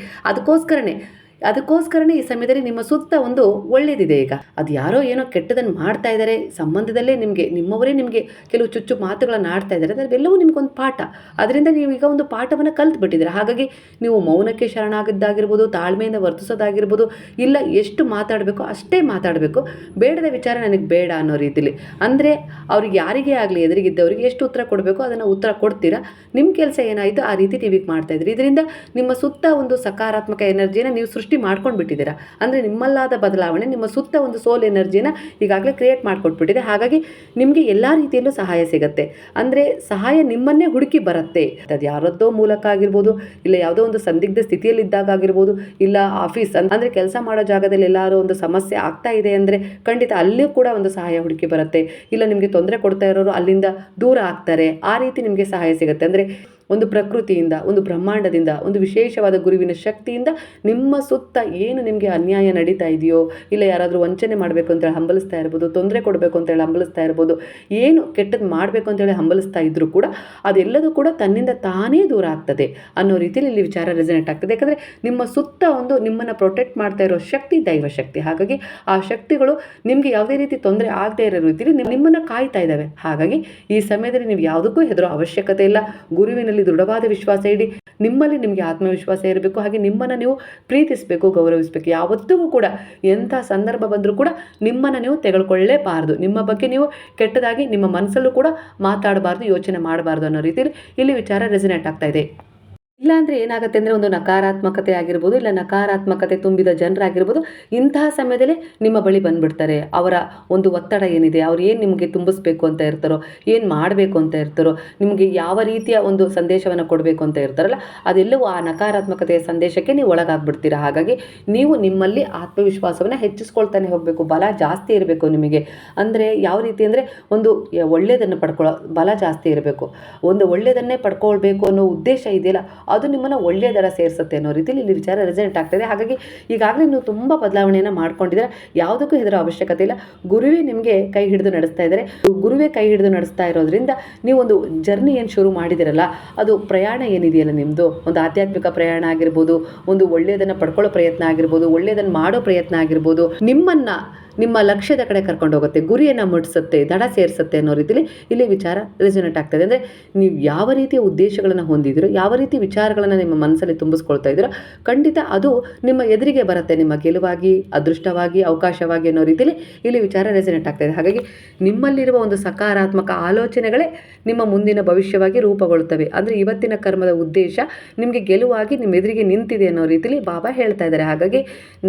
ಅದಕ್ಕೋಸ್ಕರನೇ ಅದಕ್ಕೋಸ್ಕರನೇ ಈ ಸಮಯದಲ್ಲಿ ನಿಮ್ಮ ಸುತ್ತ ಒಂದು ಒಳ್ಳೇದಿದೆ ಈಗ. ಅದು ಯಾರೋ ಏನೋ ಕೆಟ್ಟದನ್ನು ಮಾಡ್ತಾ ಇದ್ದಾರೆ, ಸಂಬಂಧದಲ್ಲೇ ನಿಮಗೆ, ನಿಮ್ಮವರೇ ನಿಮಗೆ ಕೆಲವು ಚುಚ್ಚು ಮಾತುಗಳನ್ನು ಆಡ್ತಾ ಇದ್ದಾರೆ, ಅದೆಲ್ಲವೂ ನಿಮಗೊಂದು ಪಾಠ. ಅದರಿಂದ ನೀವು ಈಗ ಒಂದು ಪಾಠವನ್ನು ಕಲ್ತು ಕಲ್ತ್ಬಿಟ್ಟಿದ್ದೀರ ಹಾಗಾಗಿ ನೀವು ಮೌನಕ್ಕೆ ಶರಣಾಗಿದ್ದಾಗಿರ್ಬೋದು, ತಾಳ್ಮೆಯಿಂದ ವರ್ತಿಸೋದಾಗಿರ್ಬೋದು, ಇಲ್ಲ ಎಷ್ಟು ಮಾತಾಡಬೇಕು ಅಷ್ಟೇ ಮಾತಾಡಬೇಕು. ಬೇಡದ ವಿಚಾರ ನನಗೆ ಬೇಡ ಅನ್ನೋ ರೀತಿಲಿ. ಅಂದರೆ ಅವ್ರಿಗೆ ಯಾರಿಗೆ ಆಗಲಿ, ಎದುರಿಗಿದ್ದವರಿಗೆ ಎಷ್ಟು ಉತ್ತರ ಕೊಡಬೇಕು ಅದನ್ನು ಉತ್ತರ ಕೊಡ್ತೀರಾ? ನಿಮ್ಮ ಕೆಲಸ ಏನಾಯಿತು ಆ ರೀತಿ ಟಿವಿಗೆ ಈಗ ಮಾಡ್ತಾ ಇದ್ರಿ ಇದರಿಂದ ನಿಮ್ಮ ಸುತ್ತ ಒಂದು ಸಕಾರಾತ್ಮಕ ಎನರ್ಜಿಯನ್ನು ನೀವು ಸೃಷ್ಟಿ ಮಾಡ್ಕೊಂಡು ಬಿಟ್ಟಿದ್ದೀರಾ ಅಂದರೆ ನಿಮ್ಮಲ್ಲಾದ ಬದಲಾವಣೆ, ನಿಮ್ಮ ಸುತ್ತ ಒಂದು ಸೋಲ್ ಎನರ್ಜಿನ ಈಗಾಗಲೇ ಕ್ರಿಯೇಟ್ ಮಾಡ್ಕೊಟ್ಬಿಟ್ಟಿದೆ. ಹಾಗಾಗಿ ನಿಮಗೆ ಎಲ್ಲ ರೀತಿಯಲ್ಲೂ ಸಹಾಯ ಸಿಗುತ್ತೆ. ಅಂದರೆ ಸಹಾಯ ನಿಮ್ಮನ್ನೇ ಹುಡುಕಿ ಬರುತ್ತೆ. ಅದು ಯಾರದ್ದೋ ಮೂಲಕ ಆಗಿರ್ಬೋದು, ಇಲ್ಲ ಯಾವುದೋ ಒಂದು ಸಂದಿಗ್ಧ ಸ್ಥಿತಿಯಲ್ಲಿದ್ದಾಗ ಆಗಿರ್ಬೋದು, ಇಲ್ಲ ಆಫೀಸ್ ಅಂದರೆ ಕೆಲಸ ಮಾಡೋ ಜಾಗದಲ್ಲಿ ಎಲ್ಲಾರು ಒಂದು ಸಮಸ್ಯೆ ಆಗ್ತಾ ಇದೆ ಅಂದರೆ ಖಂಡಿತ ಅಲ್ಲಿಯೂ ಕೂಡ ಒಂದು ಸಹಾಯ ಹುಡುಕಿ ಬರುತ್ತೆ. ಇಲ್ಲ ನಿಮಗೆ ತೊಂದರೆ ಕೊಡ್ತಾ ಇರೋರು ಅಲ್ಲಿಂದ ದೂರ ಆಗ್ತಾರೆ. ಆ ರೀತಿ ನಿಮಗೆ ಸಹಾಯ ಸಿಗುತ್ತೆ. ಅಂದರೆ ಒಂದು ಪ್ರಕೃತಿಯಿಂದ, ಒಂದು ಬ್ರಹ್ಮಾಂಡದಿಂದ, ಒಂದು ವಿಶೇಷವಾದ ಗುರುವಿನ ಶಕ್ತಿಯಿಂದ ನಿಮ್ಮ ಸುತ್ತ ಏನು ನಿಮಗೆ ಅನ್ಯಾಯ ನಡೀತಾ ಇದೆಯೋ, ಇಲ್ಲ ಯಾರಾದರೂ ವಂಚನೆ ಮಾಡಬೇಕು ಅಂತೇಳಿ ಹಂಬಲಿಸ್ತಾ ಇರ್ಬೋದು, ತೊಂದರೆ ಕೊಡಬೇಕು ಅಂತೇಳಿ ಹಂಬಲಿಸ್ತಾ ಇರ್ಬೋದು, ಏನು ಕೆಟ್ಟದ್ದು ಮಾಡಬೇಕು ಅಂತೇಳಿ ಹಂಬಲಿಸ್ತಾ ಇದ್ದರೂ ಕೂಡ ಅದೆಲ್ಲದೂ ಕೂಡ ತನ್ನಿಂದ ತಾನೇ ದೂರ ಆಗ್ತದೆ ಅನ್ನೋ ರೀತಿಯಲ್ಲಿ ಇಲ್ಲಿ ವಿಚಾರ ರೆಸನೇಟ್ ಆಗ್ತದೆ. ಯಾಕಂದರೆ ನಿಮ್ಮ ಸುತ್ತ ಒಂದು ನಿಮ್ಮನ್ನು ಪ್ರೊಟೆಕ್ಟ್ ಮಾಡ್ತಾ ಇರೋ ಶಕ್ತಿ ದೈವ ಶಕ್ತಿ. ಹಾಗಾಗಿ ಆ ಶಕ್ತಿಗಳು ನಿಮಗೆ ಯಾವುದೇ ರೀತಿ ತೊಂದರೆ ಆಗದೇ ಇರೋ ರೀತಿಯಲ್ಲಿ ನಿಮ್- ನಿಮ್ಮನ್ನು ಕಾಯ್ತಾ ಇದ್ದಾವೆ. ಹಾಗಾಗಿ ಈ ಸಮಯದಲ್ಲಿ ನೀವು ಯಾವುದಕ್ಕೂ ಹೆದರೋ ಅವಶ್ಯಕತೆ ಇಲ್ಲ. ಗುರುವಿನಲ್ಲಿ ದೃಢವಾದ ವಿಶ್ವಾಸ ಇಡಿ, ನಿಮ್ಮಲ್ಲಿ ನಿಮಗೆ ಆತ್ಮವಿಶ್ವಾಸ ಇರಬೇಕು. ಹಾಗೆ ನಿಮ್ಮನ್ನು ನೀವು ಪ್ರೀತಿಸಬೇಕು, ಗೌರವಿಸಬೇಕು. ಯಾವತ್ತಿಗೂ ಕೂಡ, ಎಂಥ ಸಂದರ್ಭ ಬಂದರೂ ಕೂಡ ನಿಮ್ಮನ್ನು ನೀವು ತೆಗೆದುಕೊಳ್ಳೇಬಾರ್ದು. ನಿಮ್ಮ ಬಗ್ಗೆ ನೀವು ಕೆಟ್ಟದಾಗಿ ನಿಮ್ಮ ಮನಸ್ಸಲ್ಲೂ ಕೂಡ ಮಾತಾಡಬಾರ್ದು, ಯೋಚನೆ ಮಾಡಬಾರ್ದು ಅನ್ನೋ ರೀತಿಯಲ್ಲಿ ಇಲ್ಲಿ ವಿಚಾರ ರೆಸಿನೇಟ್ ಆಗ್ತಾ ಇದೆ. ಇಲ್ಲಾಂದರೆ ಏನಾಗುತ್ತೆ ಅಂದರೆ ಒಂದು ನಕಾರಾತ್ಮಕತೆ ಆಗಿರ್ಬೋದು, ಇಲ್ಲ ನಕಾರಾತ್ಮಕತೆ ತುಂಬಿದ ಜನರಾಗಿರ್ಬೋದು, ಇಂತಹ ಸಮಯದಲ್ಲಿ ನಿಮ್ಮ ಬಳಿ ಬಂದ್ಬಿಡ್ತಾರೆ. ಅವರ ಒಂದು ಒತ್ತಡ ಏನಿದೆ, ಅವ್ರು ಏನು ನಿಮಗೆ ತುಂಬಿಸ್ಬೇಕು ಅಂತ ಇರ್ತಾರೋ, ಏನು ಮಾಡಬೇಕು ಅಂತ ಇರ್ತಾರೋ, ನಿಮಗೆ ಯಾವ ರೀತಿಯ ಒಂದು ಸಂದೇಶವನ್ನು ಕೊಡಬೇಕು ಅಂತ ಇರ್ತಾರಲ್ಲ, ಅದೆಲ್ಲವೂ ಆ ನಕಾರಾತ್ಮಕತೆಯ ಸಂದೇಶಕ್ಕೆ ನೀವು ಒಳಗಾಗ್ಬಿಡ್ತೀರಾ. ಹಾಗಾಗಿ ನೀವು ನಿಮ್ಮಲ್ಲಿ ಆತ್ಮವಿಶ್ವಾಸವನ್ನು ಹೆಚ್ಚಿಸ್ಕೊಳ್ತಾನೆ ಹೋಗಬೇಕು, ಬಲ ಜಾಸ್ತಿ ಇರಬೇಕು ನಿಮಗೆ. ಅಂದರೆ ಯಾವ ರೀತಿ ಅಂದರೆ ಒಂದು ಒಳ್ಳೆಯದನ್ನು ಪಡ್ಕೊಳ್ಳೋ ಬಲ ಜಾಸ್ತಿ ಇರಬೇಕು. ಒಂದು ಒಳ್ಳೆಯದನ್ನೇ ಪಡ್ಕೊಳ್ಬೇಕು ಅನ್ನೋ ಉದ್ದೇಶ ಇದೆಯಲ್ಲ ಅದು ನಿಮ್ಮನ್ನು ಒಳ್ಳೆಯ ದರ ಸೇರಿಸುತ್ತೆ ಅನ್ನೋ ರೀತಿಯಲ್ಲಿ ಇಲ್ಲಿ ವಿಚಾರ ರೆಸೆಂಟ್ ಆಗ್ತದೆ ಹಾಗಾಗಿ ಈಗಾಗಲೇ ನೀವು ತುಂಬ ಬದಲಾವಣೆಯನ್ನು ಮಾಡ್ಕೊಂಡಿದ್ದೀರಾ. ಯಾವುದಕ್ಕೂ ಇದರ ಅವಶ್ಯಕತೆ ಇಲ್ಲ. ಗುರುವೇ ನಿಮಗೆ ಕೈ ಹಿಡಿದು ನಡೆಸ್ತಾ ಇದ್ದಾರೆ. ಗುರುವೇ ಕೈ ಹಿಡಿದು ನಡೆಸ್ತಾ ಇರೋದ್ರಿಂದ ನೀವು ಒಂದು ಜರ್ನಿ ಏನು ಶುರು ಮಾಡಿದಿರಲ್ಲ ಅದು ಪ್ರಯಾಣ ಏನಿದೆಯಲ್ಲ ನಿಮ್ಮದು ಒಂದು ಆಧ್ಯಾತ್ಮಿಕ ಪ್ರಯಾಣ ಆಗಿರ್ಬೋದು, ಒಂದು ಒಳ್ಳೆಯದನ್ನು ಪಡ್ಕೊಳ್ಳೋ ಪ್ರಯತ್ನ ಆಗಿರ್ಬೋದು, ಒಳ್ಳೆಯದನ್ನು ಮಾಡೋ ಪ್ರಯತ್ನ ಆಗಿರ್ಬೋದು, ನಿಮ್ಮನ್ನ ನಿಮ್ಮ ಲಕ್ಷ್ಯದ ಕಡೆ ಕರ್ಕೊಂಡು ಹೋಗುತ್ತೆ, ಗುರಿಯನ್ನು ಮುಟ್ಟಿಸುತ್ತೆ ದಡ ಸೇರಿಸುತ್ತೆ ಅನ್ನೋ ರೀತಿಲಿ ಇಲ್ಲಿ ವಿಚಾರ ರೆಸೊನೇಟ್ ಆಗ್ತದೆ ಅಂದರೆ ನೀವು ಯಾವ ರೀತಿಯ ಉದ್ದೇಶಗಳನ್ನು ಹೊಂದಿದ್ದೀರೋ, ಯಾವ ರೀತಿ ವಿಚಾರಗಳನ್ನು ನಿಮ್ಮ ಮನಸ್ಸಲ್ಲಿ ತುಂಬಿಸ್ಕೊಳ್ತಾ ಇದ್ದೀರೋ, ಖಂಡಿತ ಅದು ನಿಮ್ಮ ಎದುರಿಗೆ ಬರುತ್ತೆ, ನಿಮ್ಮ ಗೆಲುವಾಗಿ, ಅದೃಷ್ಟವಾಗಿ, ಅವಕಾಶವಾಗಿ ಅನ್ನೋ ರೀತಿಲಿ ಇಲ್ಲಿ ವಿಚಾರ ರೆಸೊನೇಟ್ ಆಗ್ತದೆ ಹಾಗಾಗಿ ನಿಮ್ಮಲ್ಲಿರುವ ಒಂದು ಸಕಾರಾತ್ಮಕ ಆಲೋಚನೆಗಳೇ ನಿಮ್ಮ ಮುಂದಿನ ಭವಿಷ್ಯವಾಗಿ ರೂಪುಗೊಳ್ಳುತ್ತವೆ. ಅಂದರೆ ಇವತ್ತಿನ ಕರ್ಮದ ಉದ್ದೇಶ ನಿಮಗೆ ಗೆಲುವಾಗಿ ನಿಮ್ಮ ಎದುರಿಗೆ ನಿಂತಿದೆ ಅನ್ನೋ ರೀತಿಲಿ ಬಾಬಾ ಹೇಳ್ತಾ ಇದ್ದಾರೆ. ಹಾಗಾಗಿ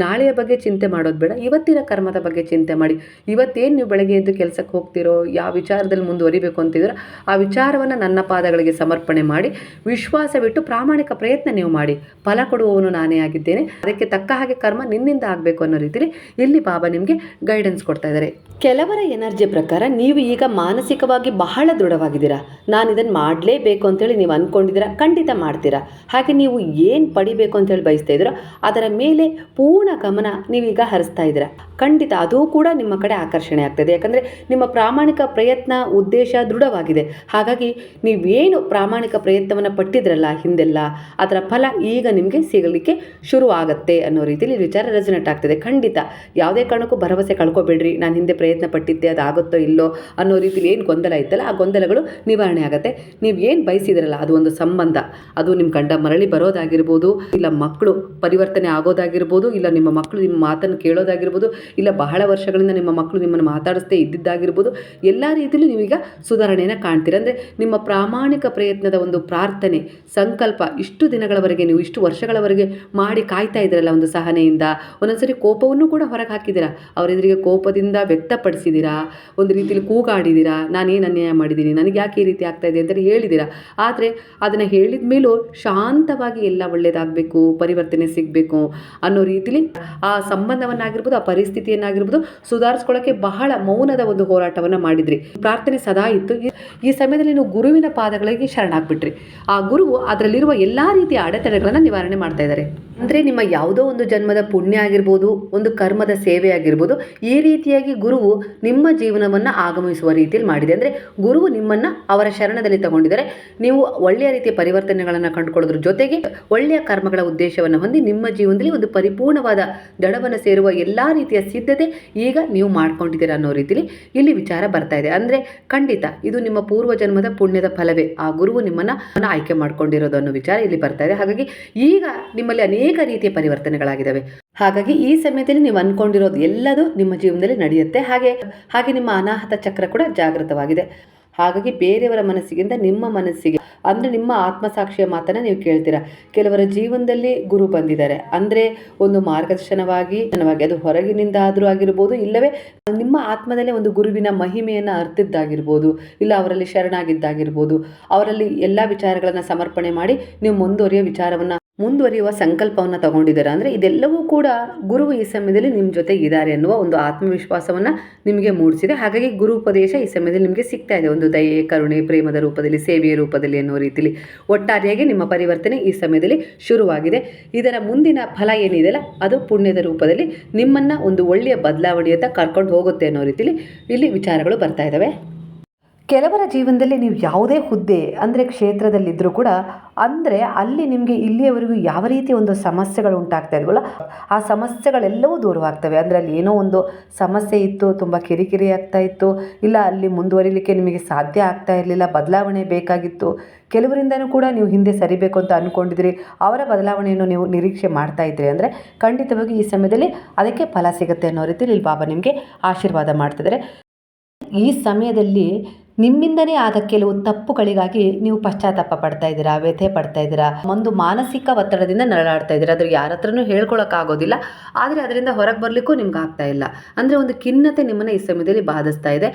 ನಾಳೆಯ ಬಗ್ಗೆ ಚಿಂತೆ ಮಾಡೋದು ಬೇಡ. ಇವತ್ತಿನ ಕರ್ಮದ ಬಗ್ಗೆ ಬಗ್ಗೆ ಚಿಂತೆ ಮಾಡಿ. ಇವತ್ತೇನು ನೀವು ಬೆಳಗ್ಗೆ ಎದ್ದು ಕೆಲಸಕ್ಕೆ ಹೋಗ್ತಿರೋ, ಯಾವ ವಿಚಾರದಲ್ಲಿ ಮುಂದುವರಿಬೇಕು ಅಂತಿದ್ರೆ ಆ ವಿಚಾರವನ್ನು ನನ್ನ ಪಾದಗಳಿಗೆ ಸಮರ್ಪಣೆ ಮಾಡಿ ವಿಶ್ವಾಸವಿಟ್ಟು ಪ್ರಾಮಾಣಿಕ ಪ್ರಯತ್ನ ನೀವು ಮಾಡಿ. ಫಲ ಕೊಡುವವನು ನಾನೇ ಆಗಿದ್ದೇನೆ. ಅದಕ್ಕೆ ತಕ್ಕ ಹಾಗೆ ಕರ್ಮ ನಿನ್ನಿಂದ ಆಗಬೇಕು ಅನ್ನೋ ರೀತಿಯಲ್ಲಿ ಇಲ್ಲಿ ಬಾಬಾ ನಿಮಗೆ ಗೈಡೆನ್ಸ್ ಕೊಡ್ತಾ ಇದ್ದಾರೆ. ಕೆಲವರ ಎನರ್ಜಿ ಪ್ರಕಾರ ನೀವು ಈಗ ಮಾನಸಿಕವಾಗಿ ಬಹಳ ದೃಢವಾಗಿದ್ದೀರಾ. ನಾನು ಇದನ್ನು ಮಾಡಲೇಬೇಕು ಅಂತೇಳಿ ನೀವು ಅಂದ್ಕೊಂಡಿದ್ದೀರಾ ಖಂಡಿತ ಮಾಡ್ತೀರಾ. ಹಾಗೆ ನೀವು ಏನು ಪಡಿಬೇಕು ಅಂತೇಳಿ ಬಯಸ್ತಾ ಇದ್ದೀರೋ, ಅದರ ಮೇಲೆ ಪೂರ್ಣ ಗಮನ ನೀವೀಗ ಹರಿಸ್ತಾ ಇದ್ದೀರಾ. ಖಂಡಿತ ಅದು ಕೂಡ ನಿಮ್ಮ ಕಡೆ ಆಕರ್ಷಣೆ ಆಗ್ತದೆ. ಯಾಕಂದರೆ ನಿಮ್ಮ ಪ್ರಾಮಾಣಿಕ ಪ್ರಯತ್ನ, ಉದ್ದೇಶ ದೃಢವಾಗಿದೆ. ಹಾಗಾಗಿ ನೀವೇನು ಪ್ರಾಮಾಣಿಕ ಪ್ರಯತ್ನವನ್ನು ಪಟ್ಟಿದ್ರಲ್ಲ ಹಿಂದೆಲ್ಲ, ಅದರ ಫಲ ಈಗ ನಿಮಗೆ ಸಿಗಲಿಕ್ಕೆ ಶುರು ಆಗುತ್ತೆ ಅನ್ನೋ ರೀತಿಯಲ್ಲಿ ವಿಚಾರ ರೆಸನೇಟ್ ಆಗ್ತದೆ. ಖಂಡಿತ ಯಾವುದೇ ಕಾರಣಕ್ಕೂ ಭರವಸೆ ಕಳ್ಕೊಬೇಡ್ರಿ. ನಾನು ಹಿಂದೆ ಪ್ರಯತ್ನ ಪಟ್ಟಿದ್ದೆ ಅದು ಆಗುತ್ತೋ ಇಲ್ಲೋ ಅನ್ನೋ ರೀತಿಲಿ ಏನು ಗೊಂದಲ ಇತ್ತಲ್ಲ, ಆ ಗೊಂದಲಗಳು ನಿವಾರಣೆ ಆಗುತ್ತೆ. ನೀವು ಏನು ಬಯಸಿದ್ರಲ್ಲ ಅದು ಒಂದು ಸಂಬಂಧ. ಅದು ನಿಮ್ಮ ಗಂಡ ಮರಳಿ ಬರೋದಾಗಿರ್ಬೋದು, ಇಲ್ಲ ಮಕ್ಕಳು ಪರಿವರ್ತನೆ ಆಗೋದಾಗಿರ್ಬೋದು, ಇಲ್ಲ ನಿಮ್ಮ ಮಕ್ಕಳು ನಿಮ್ಮ ಮಾತನ್ನು ಕೇಳೋದಾಗಿರ್ಬೋದು, ಇಲ್ಲ ಬಹಳ ವರ್ಷಗಳಿಂದ ನಿಮ್ಮ ಮಕ್ಕಳು ನಿಮ್ಮನ್ನು ಮಾತಾಡಿಸ್ತೇ ಇದ್ದಿದ್ದಾಗಿರ್ಬೋದು, ಎಲ್ಲ ರೀತಿಯಲ್ಲೂ ನೀವೀಗ ಸುಧಾರಣೆಯನ್ನು ಕಾಣ್ತೀರ. ಅಂದರೆ ನಿಮ್ಮ ಪ್ರಾಮಾಣಿಕ ಪ್ರಯತ್ನದ ಒಂದು ಪ್ರಾರ್ಥನೆ, ಸಂಕಲ್ಪ ಇಷ್ಟು ದಿನಗಳವರೆಗೆ, ನೀವು ಇಷ್ಟು ವರ್ಷಗಳವರೆಗೆ ಮಾಡಿ ಕಾಯ್ತಾ ಇದ್ದೀರಲ್ಲ ಒಂದು ಸಹನೆಯಿಂದ. ಒಂದೊಂದ್ಸರಿ ಕೋಪವನ್ನು ಕೂಡ ಹೊರಗೆ ಹಾಕಿದ್ದೀರಾ? ಅವರೆದುರಿಗೆ ಕೋಪದಿಂದ ವ್ಯಕ್ತಪಡಿಸಿದ್ದೀರಾ? ಒಂದು ರೀತಿಯಲ್ಲಿ ಕೂಗಾಡಿದ್ದೀರಾ? ನಾನೇನು ಅನ್ಯಾಯ ಮಾಡಿದ್ದೀನಿ? ನನಗೆ ಯಾಕೆ ಈ ರೀತಿ ಆಗ್ತಾ ಇದೆ ಅಂತೇಳಿ ಹೇಳಿದ್ದೀರಾ? ಆದರೆ ಅದನ್ನು ಹೇಳಿದ ಮೇಲೂ ಶಾಂತವಾಗಿ ಎಲ್ಲ ಒಳ್ಳೆಯದಾಗಬೇಕು ಪರಿವರ್ತನೆ ಸಿಗಬೇಕು ಅನ್ನೋ ರೀತಿಲಿ ಆ ಸಂಬಂಧವನ್ನಾಗಿರ್ಬೋದು, ಆ ಪರಿಸ್ಥಿತಿಯನ್ನಾಗಿರ್ಬೋದು ಸುಧಾರಿಸ್ಕೊಳ್ಳೋಕ್ಕೆ ಬಹಳ ಮೌನದ ಒಂದು ಹೋರಾಟವನ್ನು ಮಾಡಿದ್ರಿ. ಪ್ರಾರ್ಥನೆ ಸದಾ ಇತ್ತು. ಈ- ಸಮಯದಲ್ಲಿ ನೀವು ಗುರುವಿನ ಪಾದಗಳಿಗೆ ಶರಣಾಗ್ಬಿಟ್ರಿ. ಆ ಗುರುವು ಅದರಲ್ಲಿರುವ ಎಲ್ಲ ರೀತಿಯ ಅಡೆತಡೆಗಳನ್ನು ನಿವಾರಣೆ ಮಾಡ್ತಾ ಇದ್ದಾರೆ. ಅಂದರೆ ನಿಮ್ಮ ಯಾವುದೋ ಒಂದು ಜನ್ಮದ ಪುಣ್ಯ ಆಗಿರ್ಬೋದು, ಒಂದು ಕರ್ಮದ ಸೇವೆ ಆಗಿರ್ಬೋದು, ಈ ರೀತಿಯಾಗಿ ಗುರುವು ನಿಮ್ಮ ಜೀವನವನ್ನು ಆಗಮಿಸುವ ರೀತಿಯಲ್ಲಿ ಮಾಡಿದೆ. ಅಂದರೆ ಗುರುವು ನಿಮ್ಮನ್ನು ಅವರ ಶರಣದಲ್ಲಿ ತಗೊಂಡಿದ್ದಾರೆ. ನೀವು ಒಳ್ಳೆಯ ರೀತಿಯ ಪರಿವರ್ತನೆಗಳನ್ನು ಕಂಡುಕೊಳ್ಳೋದ್ರ ಜೊತೆಗೆ ಒಳ್ಳೆಯ ಕರ್ಮಗಳ ಉದ್ದೇಶವನ್ನು ಹೊಂದಿ ನಿಮ್ಮ ಜೀವನದಲ್ಲಿ ಒಂದು ಪರಿಪೂರ್ಣವಾದ ದಡವನ್ನು ಸೇರುವ ಎಲ್ಲ ರೀತಿಯ ಸಿದ್ಧತೆ ಈಗ ನೀವು ಮಾಡ್ಕೊಂಡಿದ್ದೀರ ಅನ್ನೋ ರೀತಿಲಿ ಇಲ್ಲಿ ವಿಚಾರ ಬರ್ತಾ ಇದೆ. ಅಂದರೆ ಖಂಡಿತ ಇದು ನಿಮ್ಮ ಪೂರ್ವ ಜನ್ಮದ ಪುಣ್ಯದ ಫಲವೇ. ಆ ಗುರುವು ನಿಮ್ಮನ್ನು ಆಯ್ಕೆ ಮಾಡ್ಕೊಂಡಿರೋದು ಅನ್ನೋ ವಿಚಾರ ಇಲ್ಲಿ ಬರ್ತಾ ಇದೆ. ಹಾಗಾಗಿ ಈಗ ನಿಮ್ಮಲ್ಲಿ ಅನೇಕ ರೀತಿಯ ಪರಿವರ್ತನೆಗಳಾಗಿದ್ದಾವೆ. ಹಾಗಾಗಿ ಈ ಸಮಯದಲ್ಲಿ ನೀವು ಅನ್ಕೊಂಡಿರೋದು ಎಲ್ಲದೂ ನಿಮ್ಮ ಜೀವನದಲ್ಲಿ ನಡೆಯುತ್ತೆ. ಹಾಗೆ ಹಾಗೆ ನಿಮ್ಮ ಅನಾಹತ ಚಕ್ರ ಕೂಡ ಜಾಗೃತವಾಗಿದೆ. ಹಾಗಾಗಿ ಬೇರೆಯವರ ಮನಸ್ಸಿಗಿಂತ ನಿಮ್ಮ ಮನಸ್ಸಿಗೆ ಅಂದರೆ ನಿಮ್ಮ ಆತ್ಮಸಾಕ್ಷಿಯ ಮಾತನ್ನು ನೀವು ಕೇಳ್ತೀರಾ. ಕೆಲವರ ಜೀವನದಲ್ಲಿ ಗುರು ಬಂದಿದ್ದಾರೆ. ಅಂದರೆ ಒಂದು ಮಾರ್ಗದರ್ಶನವಾಗಿ ಅದು ಹೊರಗಿನಿಂದ ಆದರೂ ಆಗಿರ್ಬೋದು, ಇಲ್ಲವೇ ನಿಮ್ಮ ಆತ್ಮದಲ್ಲೇ ಒಂದು ಗುರುವಿನ ಮಹಿಮೆಯನ್ನು ಅರ್ಥಿದ್ದಾಗಿರ್ಬೋದು ಇಲ್ಲ ಅವರಲ್ಲಿ ಶರಣಾಗಿದ್ದಾಗಿರ್ಬೋದು, ಅವರಲ್ಲಿ ಎಲ್ಲ ವಿಚಾರಗಳನ್ನು ಸಮರ್ಪಣೆ ಮಾಡಿ ನೀವು ಮುಂದುವರಿಯೋ ವಿಚಾರವನ್ನು ಮುಂದುವರಿಯುವ ಸಂಕಲ್ಪವನ್ನು ತಗೊಂಡಿದ್ದಾರೆ. ಅಂದರೆ ಇದೆಲ್ಲವೂ ಕೂಡ ಗುರು ಈ ಸಮಯದಲ್ಲಿ ನಿಮ್ಮ ಜೊತೆ ಇದ್ದಾರೆ ಅನ್ನುವ ಒಂದು ಆತ್ಮವಿಶ್ವಾಸವನ್ನು ನಿಮಗೆ ಮೂಡಿಸಿದೆ. ಹಾಗಾಗಿ ಗುರು ಉಪದೇಶ ಈ ಸಮಯದಲ್ಲಿ ನಿಮಗೆ ಸಿಗ್ತಾ ಇದೆ. ಒಂದು ದಯೆ, ಕರುಣೆ, ಪ್ರೇಮದ ರೂಪದಲ್ಲಿ, ಸೇವೆಯ ರೂಪದಲ್ಲಿ ಅನ್ನೋ ರೀತಿಯಲ್ಲಿ ಒಟ್ಟಾರೆಯಾಗಿ ನಿಮ್ಮ ಪರಿವರ್ತನೆ ಈ ಸಮಯದಲ್ಲಿ ಶುರುವಾಗಿದೆ. ಇದರ ಮುಂದಿನ ಫಲ ಏನಿದೆಯಲ್ಲ ಅದು ಪುಣ್ಯದ ರೂಪದಲ್ಲಿ ನಿಮ್ಮನ್ನು ಒಂದು ಒಳ್ಳೆಯ ಬದಲಾವಣೆಯತ್ತ ಕರ್ಕೊಂಡು ಹೋಗುತ್ತೆ ಅನ್ನೋ ರೀತಿಯಲ್ಲಿ ಇಲ್ಲಿ ವಿಚಾರಗಳು ಬರ್ತಾ ಇದ್ದಾವೆ. ಕೆಲವರ ಜೀವನದಲ್ಲಿ ನೀವು ಯಾವುದೇ ಹುದ್ದೆ, ಅಂದರೆ ಕ್ಷೇತ್ರದಲ್ಲಿದ್ದರೂ ಕೂಡ, ಅಂದರೆ ಅಲ್ಲಿ ನಿಮಗೆ ಇಲ್ಲಿಯವರೆಗೂ ಯಾವ ರೀತಿ ಒಂದು ಸಮಸ್ಯೆಗಳು ಉಂಟಾಗ್ತಾ ಇದ್ವಲ್ಲ, ಆ ಸಮಸ್ಯೆಗಳೆಲ್ಲವೂ ದೂರವಾಗ್ತವೆ. ಅಂದರೆ ಅಲ್ಲಿ ಏನೋ ಒಂದು ಸಮಸ್ಯೆ ಇತ್ತು, ತುಂಬ ಕಿರಿಕಿರಿ ಆಗ್ತಾ ಇತ್ತು, ಇಲ್ಲ ಅಲ್ಲಿ ಮುಂದುವರಿಲಿಕ್ಕೆ ನಿಮಗೆ ಸಾಧ್ಯ ಆಗ್ತಾ ಇರಲಿಲ್ಲ, ಬದಲಾವಣೆ ಬೇಕಾಗಿತ್ತು. ಕೆಲವರಿಂದನೂ ಕೂಡ ನೀವು ಹಿಂದೆ ಸರಿಬೇಕು ಅಂತ ಅಂದ್ಕೊಂಡಿದ್ರಿ ಅವರ ಬದಲಾವಣೆಯನ್ನು ನೀವು ನಿರೀಕ್ಷೆ ಮಾಡ್ತಾ ಇದ್ರಿ ಅಂದರೆ ಖಂಡಿತವಾಗಿ ಈ ಸಮಯದಲ್ಲಿ ಅದಕ್ಕೆ ಫಲ ಸಿಗುತ್ತೆ ಅನ್ನೋ ರೀತಿಯಲ್ಲಿ ಇಲ್ಲಿ ಬಾಬಾ ನಿಮಗೆ ಆಶೀರ್ವಾದ ಮಾಡ್ತಿದ್ದಾರೆ. ಈ ಸಮಯದಲ್ಲಿ ನಿಮ್ಮಿಂದನೇ ಆದ ಕೆಲವು ತಪ್ಪುಗಳಿಗಾಗಿ ನೀವು ಪಶ್ಚಾತ್ತಾಪ ಪಡ್ತಾ ಇದ್ದೀರಾ, ವ್ಯಥೆ ಪಡ್ತಾ ಇದ್ದೀರಾ, ಒಂದು ಮಾನಸಿಕ ಒತ್ತಡದಿಂದ ನರಳಾಡ್ತಾ ಇದ್ದೀರಾ, ಅದ್ರ ಯಾರ ಹತ್ರನೂ ಹೇಳ್ಕೊಳಕ್ಕಾಗೋದಿಲ್ಲ ಆದರೆ ಅದರಿಂದ ಹೊರಗೆ ಬರಲಿಕ್ಕೂ ನಿಮ್ಗೆ ಆಗ್ತಾ ಇಲ್ಲ. ಅಂದರೆ ಒಂದು ಖಿನ್ನತೆ ನಿಮ್ಮನ್ನು ಈ ಸಮಯದಲ್ಲಿ ಬಾಧಿಸ್ತಾ ಇದೆ.